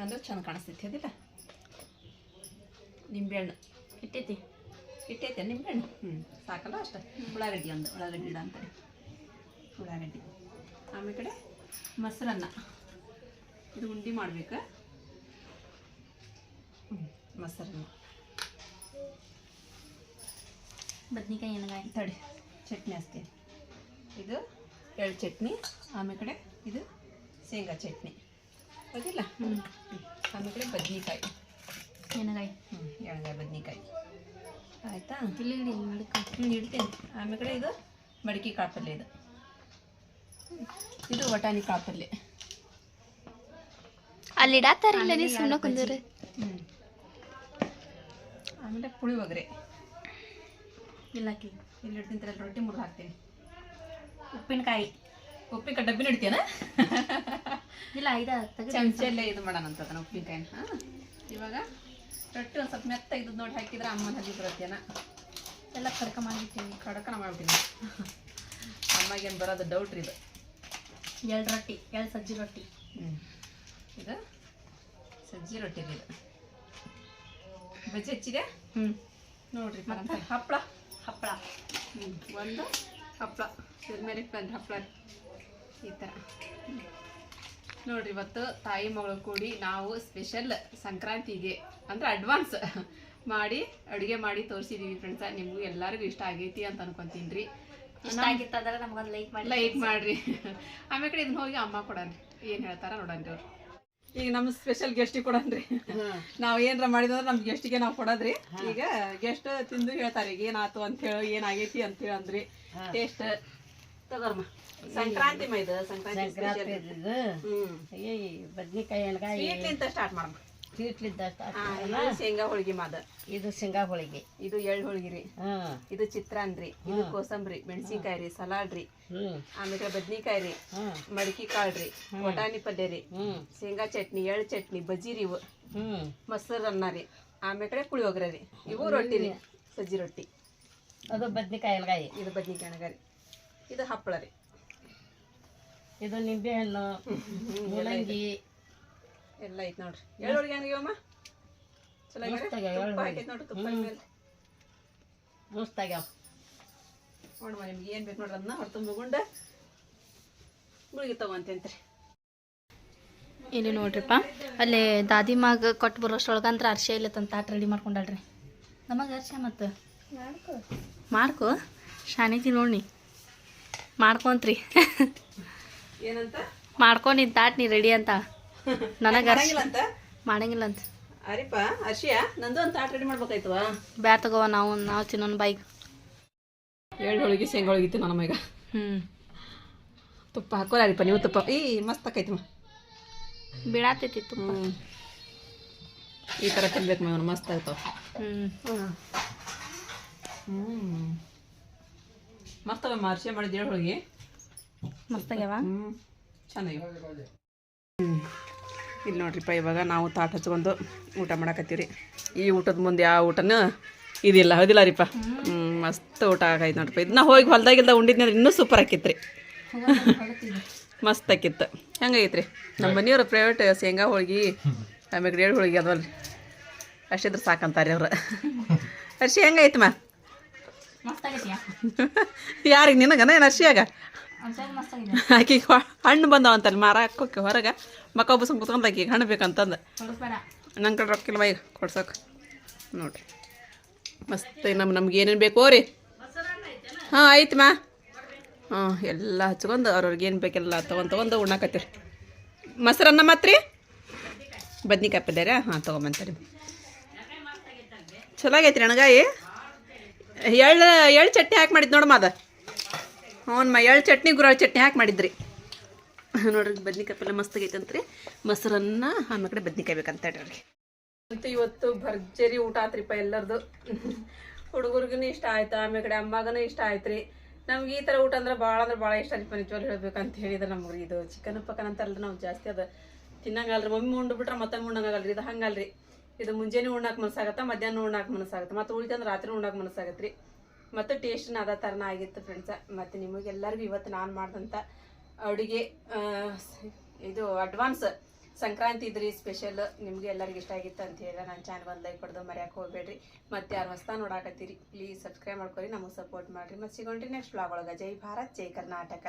ಅಂದ್ರೆ ಚಂದ ಕಾಣಿಸ್ತೈತಿ ಅದಿಲ್ಲ? ನಿಂಬೆಹಣ್ಣು. ಇಟ್ಟೈತಿ. ಇಟ್ಟೈತೆ ನಿಂಬೆಹಣ್ಣು ಹ್ಞೂ ಸಾಕಲ್ಲ ಅಷ್ಟೇ? ಉಳ್ಳಾಗಡ್ಡಿ ಒಂದು ಉಳ್ಳಾಗಡ್ಡಿ ಗಿಡ ಅಂತಾರೆ ಉಳ್ಳಾಗಡ್ಡಿ. ಆಮೇಲೆ ಕಡೆ ಮೊಸರನ್ನ. ಇದು ಉಂಡೆ ಮಾಡ್ಬೇಕು. ಹ್ಞೂ ಮೊಸರನ್ನ. ಬದ್ನಿಕಾಯಿ ಎಣ್ಗಾಯಿ. ತಡಿ ಚಟ್ನಿ ಹಚ್ತೀನಿ ಇದು ಎಳ್ಳು ಚಟ್ನಿ ಆಮೇಲೆ ಕಡೆ ಇದು ಶೇಂಗಾ ಚಟ್ನಿ. ಅದಿಲ್ಲ ಹ್ಞೂ ಆಮೇಲೆ ಕಡೆ ಬದ್ನಿಕಾಯಿ. ಎಣ್ಗಾಯಿ. ಹ್ಞೂ ಎಳ್ಗಾಯಿ ಬದ್ನಿಕಾಯಿ. ಆಯಿತಾ? ಇಲ್ಲಿ ಇಡಿ ಹ್ಞೂ ಇಡ್ತೀನಿ. ಆಮೇಲೆ ಇದು ಮಡಿಕೆ ಕಾಳು ಪಲ್ಯ ಇದು ಇದು ಬಟಾಣಿ ಕಾಳು ಪಲ್ಯ ಅಲ್ಲಿ ಇಡಾತಾರಿಲ್ಲ ನೀವು ಸುಮ್ಮನೆ ಕುಂದ್ರೆ? ಆಮೇಲೆ ಪುಳಿಯೋಗರೆ ಇಲ್ಲ ಹಾಕಿ. ಇಲ್ಲಿ ಇಡ್ತೀನಿ ರೊಟ್ಟಿ ಮುರಿದು ಹಾಕ್ತೀನಿ. ಉಪ್ಪಿನಕಾಯಿ. ಉಪ್ಪಿನಕಾಯಿ ಡಬ್ಬಿನ ನಡಿತೇನ ಇಲ್ಲ ಐದ ಚಮಚಲ್ಲೇ ಇದು ಮಾಡೋಣ ಅಂತ ಅದನ್ನ ಉಪ್ಪಿನಕಾಯಿನ. ಹಾಂ. ಇವಾಗ ರೊಟ್ಟಿ ಒಂದು ಸ್ವಲ್ಪ ಮೆತ್ತ ಇದ್ದು ನೋಡಿ ಹಾಕಿದ್ರೆ ಅಮ್ಮನ ಹಲ್ಲಿ ಬರುತ್ತೇನ. ಎಲ್ಲ ಕಡ್ಕ ಕಡಕ ಕಡಕನ ಮಾಡ್ಬಿಟ್ಟಿನಿ ಅಮ್ಮಗೇನು ಬರೋದು ಡೌಟ್ ರೀ ಇದು. ಎರಡು ರೊಟ್ಟಿ ಎರಡು ಸಜ್ಜಿ ರೊಟ್ಟಿ. ಹ್ಞೂ ಇದು ಸಜ್ಜಿ ರೊಟ್ಟಿ ಇದು. ಬಜ್ಜಿ ಹಚ್ಚಿದೆ ಹ್ಞೂ ನೋಡ್ರಿ ಮತ್ತೆ? ಹಪ್ಪಳ ಹಪ್ಪಳ ಹ್ಞೂ ಒಂದು ಹಪ್ಪಳ ತಿರ್ಮೇರಿಕ್ ಬಂದು ಹಪ್ಪಳ ಈ ಥರ. ನೋಡ್ರಿ ಇವತ್ತು ತಾಯಿ ಮಗಳು ಕೂಡಿ ನಾವು ಸ್ಪೆಷಲ್ ಸಂಕ್ರಾಂತಿಗೆ ಅಂದ್ರೆ ಅಡ್ವಾನ್ಸ್ ಮಾಡಿ ಅಡುಗೆ ಮಾಡಿ ತೋರಿಸಿದೀವಿ ಫ್ರೆಂಡ್ಸ ನಿಮಗೂ ಎಲ್ಲರಿಗೂ ಇಷ್ಟ ಆಗೈತಿ ಅಂತ ಅನ್ಕೊಂತೀನಿ ರೀ ಇಷ್ಟ ಆಗಿತ್ತಂದ್ರೆ ನಮಗೊಂದು ಲೈಕ್ ಮಾಡಿ ಲೈಕ್ ಮಾಡ್ರಿ. ಆಮೇಲೆ ಕಡೆ ಇದನ್ನ ಹೋಗಿ ಅಮ್ಮ ಕೊಡನ್ರಿ. ಏನು ಹೇಳ್ತಾರ ನೋಡನ್ರಿ ಅವ್ರು. ಈಗ ನಮ್ಮ ಸ್ಪೆಷಲ್ ಗೆಸ್ಟಿಗೆ ಕೊಡನ್ರಿ. ನಾವು ಏನಾರ ಮಾಡಿದಂದ್ರೆ ನಮ್ಮ ಗೆಸ್ಟಿಗೆ ನಾವು ಕೊಡೋದ್ರಿ. ಈಗ ಗೆಸ್ಟ್ ತಿಂದು ಹೇಳ್ತಾರೆ ಈಗ ಏನಾಯ್ತು ಅಂತ ಹೇಳಿ ಏನಾಗೈತಿ ಅಂತ ಹೇಳಿ ಅಂದ್ರಿ. ಟೇಸ್ಟ್ ತಗೋರ್ಮ. ಸಂಕ್ರಾಂತಿ ಮೈದ ಸಂಕ್ರಾಂತಿ ಸ್ಪೆಷಲ್ ಹ್ಮ್. ಬದ್ನಿಕಾಯಿ ಎಣ್ಗಾಯಿ. ಸ್ವೀಟ್ಲಿಂತ ಸ್ಟಾರ್ಟ್ ಮಾಡಮ್ಮ. ಸ್ವೀಟ್ಲಿದ್ದ ಶೇಂಗಾ ಹೋಳಿಗೆ ಮಾದ. ಇದು ಶೇಂಗಾ ಹೋಳಿಗೆ. ಇದು ಎಳ್ಳು ಹೋಳಿಗೆ ರೀ. ಇದು ಚಿತ್ರಾನ್ನ ರೀ ಇದು ಕೋಸಂಬರಿ ಮೆಣಸಿನ್ಕಾಯಿ ರೀ ಸಲಾಡ್ ರೀ. ಆಮೇಲೆ ಬದ್ನಿಕಾಯಿ ರೀ ಮಡಕಿ ಕಾಳ್ ರೀ ಬಟಾಣಿ ಪಲ್ಯ ರೀ. ಶೇಂಗಾ ಚಟ್ನಿ ಎಳ್ಳು ಚಟ್ನಿ ಬಜ್ಜಿ ರೀ ಇವು. ಮೊಸರು ಅನ್ನ ರೀ. ಆಮೇಲೆ ಪುಳಿಯೋಗರೆ ರೀ. ಇವು ರೊಟ್ಟಿ ರೀ ಸಜ್ಜಿ ರೊಟ್ಟಿ. ಅದು ಬದ್ನಿಕಾಯಿ ಎಣ್ಗಾಯಿ ಇದು ಬದ್ನಿಕಾಯಿ ಎಣ್ಗಾಯಿ ಇದು ಹಪ್ಪಳ ರೀ. ಇದು ನಿಂಬೆಹಣ್ಣು ಮೂಲಂಗಿ ಎಲ್ಲ ಐತ್ ನೋಡ್ರಿ. ಎಳ್ಳು ಹೋಳಿಗೆ ಅಮ್ಮ? ಚಲೋ ಆಗ್ಯಾವ, ತುಪ್ಪ. ಹಾಕೈತ್ ನೋಡ್ರಿ ತುಪ್ಪ ಮೇಲೆ ಮಸ್ತ್ ಆಗ್ಯಾವ. ನೋಡಮ್ಮ ನಿಮ್ಗೆ ಏನು ಬೇಕು ನೋಡ್ರಿ ಅದನ್ನ ಹೊರತು ಮುಗುಂಡ ಗುಳಿಗೆ ತಗೊಂತೇನ್ರಿ ಇಲ್ಲಿ ನೋಡ್ರಿಪ್ಪ ಅಲ್ಲಿ ದಾದಿ ಮಾಗ ಕೊಟ್ಟು ಬರೋಷ್ಟೊಳಗೆ ಅಂದ್ರೆ ಅರ್ಶಿ ಇಲ್ಲ ತಂದು ತಾಟ್ ರೆಡಿ ಮಾಡ್ಕೊಂಡಾಳ್ರಿ. ನಮಗೆ ಅರ್ಶ ಮತ್ತು? ಮಾಡ್ಕೋ. ಶಾನಿತಿ ನೋಡಿ ಮಾಡ್ಕೊಂತ್ರಿ. ಏನಂತ? ಮಾಡ್ಕೊ ನಿನ್ ತಾಟ್ ನೀ ರೆಡಿ ಅಂತ. ನನಗೆ ಅರ್ಶ ಮಾಡಂಗಿಲ್ಲ ಅಂತ ಮಾಡಂಗಿಲ್ಲ ಅಂತ ಅರಿಪ ಅರ್ಶಿಯ ನಂದು ಒಂದು ತಾಟ್ ರೆಡಿ ಮಾಡ್ಬೇಕಾಯ್ತವ ಬ್ಯಾರ್ ತಗೋವ ನಾವು ನಾವು ತಿನ್ನೋನ್ ಬೈಕ್ ಎಳ್ಳು ಹೋಳಿಗೆ ಶೇಂಗಾ ಹೋಳಿಗೆ ತಿನ್ನೋ ನಮಗ ಹ್ಞೂ ತುಪ್ಪ ಹಾಕೋಲ್ಲ ಅರಿಪ ನೀವು ತುಪ್ಪ. ಈ ಮಸ್ತ್ ಆಕೈತಿ ಬಿಡಾತೈತಿ ತುಪ್ಪ. ಹ್ಞೂ ಈ ಥರ ತಿನ್ಬೇಕು ಮೇವ್ ಮಸ್ತ್ ಆಗ್ತಾವ ಹ್ಞೂ ಹ್ಞೂ ಮಸ್ತವ ಅರ್ಶಿ ಮಾಡಿದ ಎಳ್ಳು ಹೋಳಿಗೆ. ಮಸ್ತಾಗ್ಯಾವ ಹ್ಞೂ ಚೆನ್ನಾಗಿ ಹ್ಞೂ ಇಲ್ಲಿ ನೋಡ್ರಿಪ್ಪ ಇವಾಗ ನಾವು ತಾಟ್ ಹಚ್ಕೊಂಡು ಊಟ ಮಾಡಕತ್ತೀವಿ ರೀ ಈ ಊಟದ ಮುಂದೆ ಯಾವ ಊಟನೂ ಇದಿಲ್ಲ ಹೌದಿಲ್ಲ ರೀಪ್ಪ? ಹ್ಞೂ ಮಸ್ತ್ ಊಟ ಆಗೈತೆ ನೋಡ್ರಿಪ್ಪ. ಇದನ್ನ ಹೋಗಿ ಹೊಲ್ದಾಗಿಲ್ದ ಉಂಡಿದ್ನ ಇನ್ನೂ ಸೂಪರ್ ಆಕಿತ್ತು ರೀ ಮಸ್ತ್ ಆಕಿತ್ತು. ಹೆಂಗೈತ್ರಿ? ನಮ್ಮ ಮನೆಯವ್ರ ಪ್ರೈವೇಟ್ ಶೇಂಗಾ ಹೋಳಿಗೆ ಆಮೇಲೆ ಗ್ರೇಡ್ ಹೋಳಿಗೆ ಅದವಲ್ಲ ರೀ ಅಷ್ಟಿದ್ರೆ ಸಾಕಂತಾರೆ ಅವ್ರು. ಅರ್ಶಿ ಹೆಂಗೈತೆ ಮಾ ಯಾರಿಗೆ ನಿನಗನ ಏನು ಅರ್ಶಿಯಾಗ? ಆಕಿಗೆ ಹಣ್ಣು ಬಂದವಂತಲ್ಲಿ ಮಾರಾಕೋಕೆ ಮಾರ ಹಾಕೋಕೆ ಹೊರಗೆ. ಮಕ್ಕ ಬಸ್ಕೊಂಡು ಕುತ್ಕೊಂಡು ಈಗ ಹಣ್ಣು ಬೇಕಂತಂದು. ನನ್ನ ಕಡೆ ರೊಕ್ಕ ಈಗ ಕೊಡ್ಸೋಕೆ. ನೋಡ್ರಿ. ಮಸ್ತ್ ನಮ್ಮ ನಮ್ಗೆ ಏನೇನು ಬೇಕೋ ರೀ. ಹಾಂ ಆಯ್ತು ಮಾ. ಹಾಂ ಎಲ್ಲ ಹಚ್ಕೊಂಡು ಅವ್ರವ್ರಿಗೆ ಏನು ಬೇಕೆಲ್ಲ ತೊಗೊಂಡು ತೊಗೊಂಡು ಉಣ್ಣಾಕತ್ತೀರಿ ಮೊಸರನ್ನ ರೀ ಬದ್ನಿಕಾಯಿ ಪಲ್ಯ ಹಾಂ ತೊಗೊಂಬಂತೀರಿ. ಚಲೋ ಆಗೈತ್ರಿ ಅಣಗಾಯಿ? ಎಳ್ಳು ಎಳ್ಳು ಚಟ್ನಿ ಹಾಕಿ ಮಾಡಿದ್ದು ನೋಡಮ್ಮ ಅದ. ಹ್ಞೂ ಎಳ್ಳು ಚಟ್ನಿ ಗುರಾಳ್ ಚಟ್ನಿ ಹಾಕಿ ಮಾಡಿದ್ರಿ. ನೋಡ್ರಿ, ಬದ್ನಿಕಾಯಿ ಪಲ್ಯ ಮಸ್ತ್ ಆಗೈತೆ ಅಂತ್ರಿ. ಮೊಸರನ್ನ ಆಮೇಲೆ ಕಡೆ ಬದ್ನಿಕಾಯಿ ಬೇಕಂತ ಹೇಳ್ರಿ ಮತ್ತು ಇವತ್ತು ಭರ್ಜರಿ ಊಟ ಆತ್ರಿಪ್ಪ ಎಲ್ಲರದು. ಹುಡುಗರ್ಗು ಇಷ್ಟ ಆಯ್ತು, ಆಮೇಲೆ ಕಡೆ ಅಮ್ಮಗನೂ ಇಷ್ಟ ಆಯ್ತು ರೀ ನಮ್ಗೆ ಈ ಥರ ಊಟ ಅಂದ್ರೆ ಭಾಳ ಅಂದ್ರೆ ಭಾಳ ಇಷ್ಟ ರೀ ನಿಜವಾಗ್ಲೂ ಹೇಳ್ಬೇಕಂತ ಹೇಳಿದ್ರೆ ನಮ್ಗೆ ಇದು ಚಿಕನ್ ಪಕ್ಕನ್ ಅಂತಾರಲ್ಲ ನಾವು ಜಾಸ್ತಿ ಅದು ತಿನ್ನಂಗಲ್ರಿ. ಮಮ್ಮಿ ಉಂಡು ಬಿಟ್ರೆ ಮತ್ತೆ ಉಣ್ಣಂಗಲ್ರಿ. ಇದು ಹಂಗಲ್ರಿ. ಇದು ಮುಂಜಾನೆ ಉಣ್ಣಾಕ್ ಮನಸ್ಸಾಗತ್ತೆ, ಮಧ್ಯಾಹ್ನ ಉಣ್ಣಾಕ ಮನಸ್ಸಾಗತ್ತೆ. ಮತ್ತೆ ಉಳಿತಂದ್ರೆ ರಾತ್ರಿ ಉಣ್ಣಾಕ್ ಮನಸ್ಸಾಗತ್ತೆ ರೀ ಮತ್ತು ಟೇಸ್ಟ್ನ ಅದ ಥರನ ಆಗಿತ್ತು ಫ್ರೆಂಡ್ಸ ಮತ್ತು ನಿಮಗೆಲ್ಲರಿಗೂ ಇವತ್ತು ನಾನು ಮಾಡಿದಂಥ ಅಡುಗೆ ಇದು ಅಡ್ವಾನ್ಸ್ ಸಂಕ್ರಾಂತಿ ಇದ್ರಿ ಸ್ಪೆಷಲ್ ನಿಮಗೆ ಎಲ್ಲರಿಗೂ ಇಷ್ಟ ಆಗಿತ್ತು ಅಂತ ಹೇಳಿ ನನ್ನ ಚಾನಲ್ ಒಂದು ಲೈಕ್ ಕೊಡ್ದು ಮರ್ಯಾಕೆ ಹೋಗ್ಬೇಡ್ರಿ. ಮತ್ತೆ ಯಾರು ಹೊಸ್ತಾ ನೋಡಾಕತ್ತೀರಿ ಪ್ಲೀಸ್ ಸಬ್ಸ್ಕ್ರೈಬ್ ಮಾಡ್ಕೊರಿ, ನಮಗೆ ಸಪೋರ್ಟ್ ಮಾಡಿರಿ. ಮತ್ತು ಸಿಗೋಣ್ರಿ ನೆಕ್ಸ್ಟ್ ಬ್ಲಾಗ್ ಒಳಗೆ. ಜೈ ಭಾರತ್, ಜೈ ಕರ್ನಾಟಕ.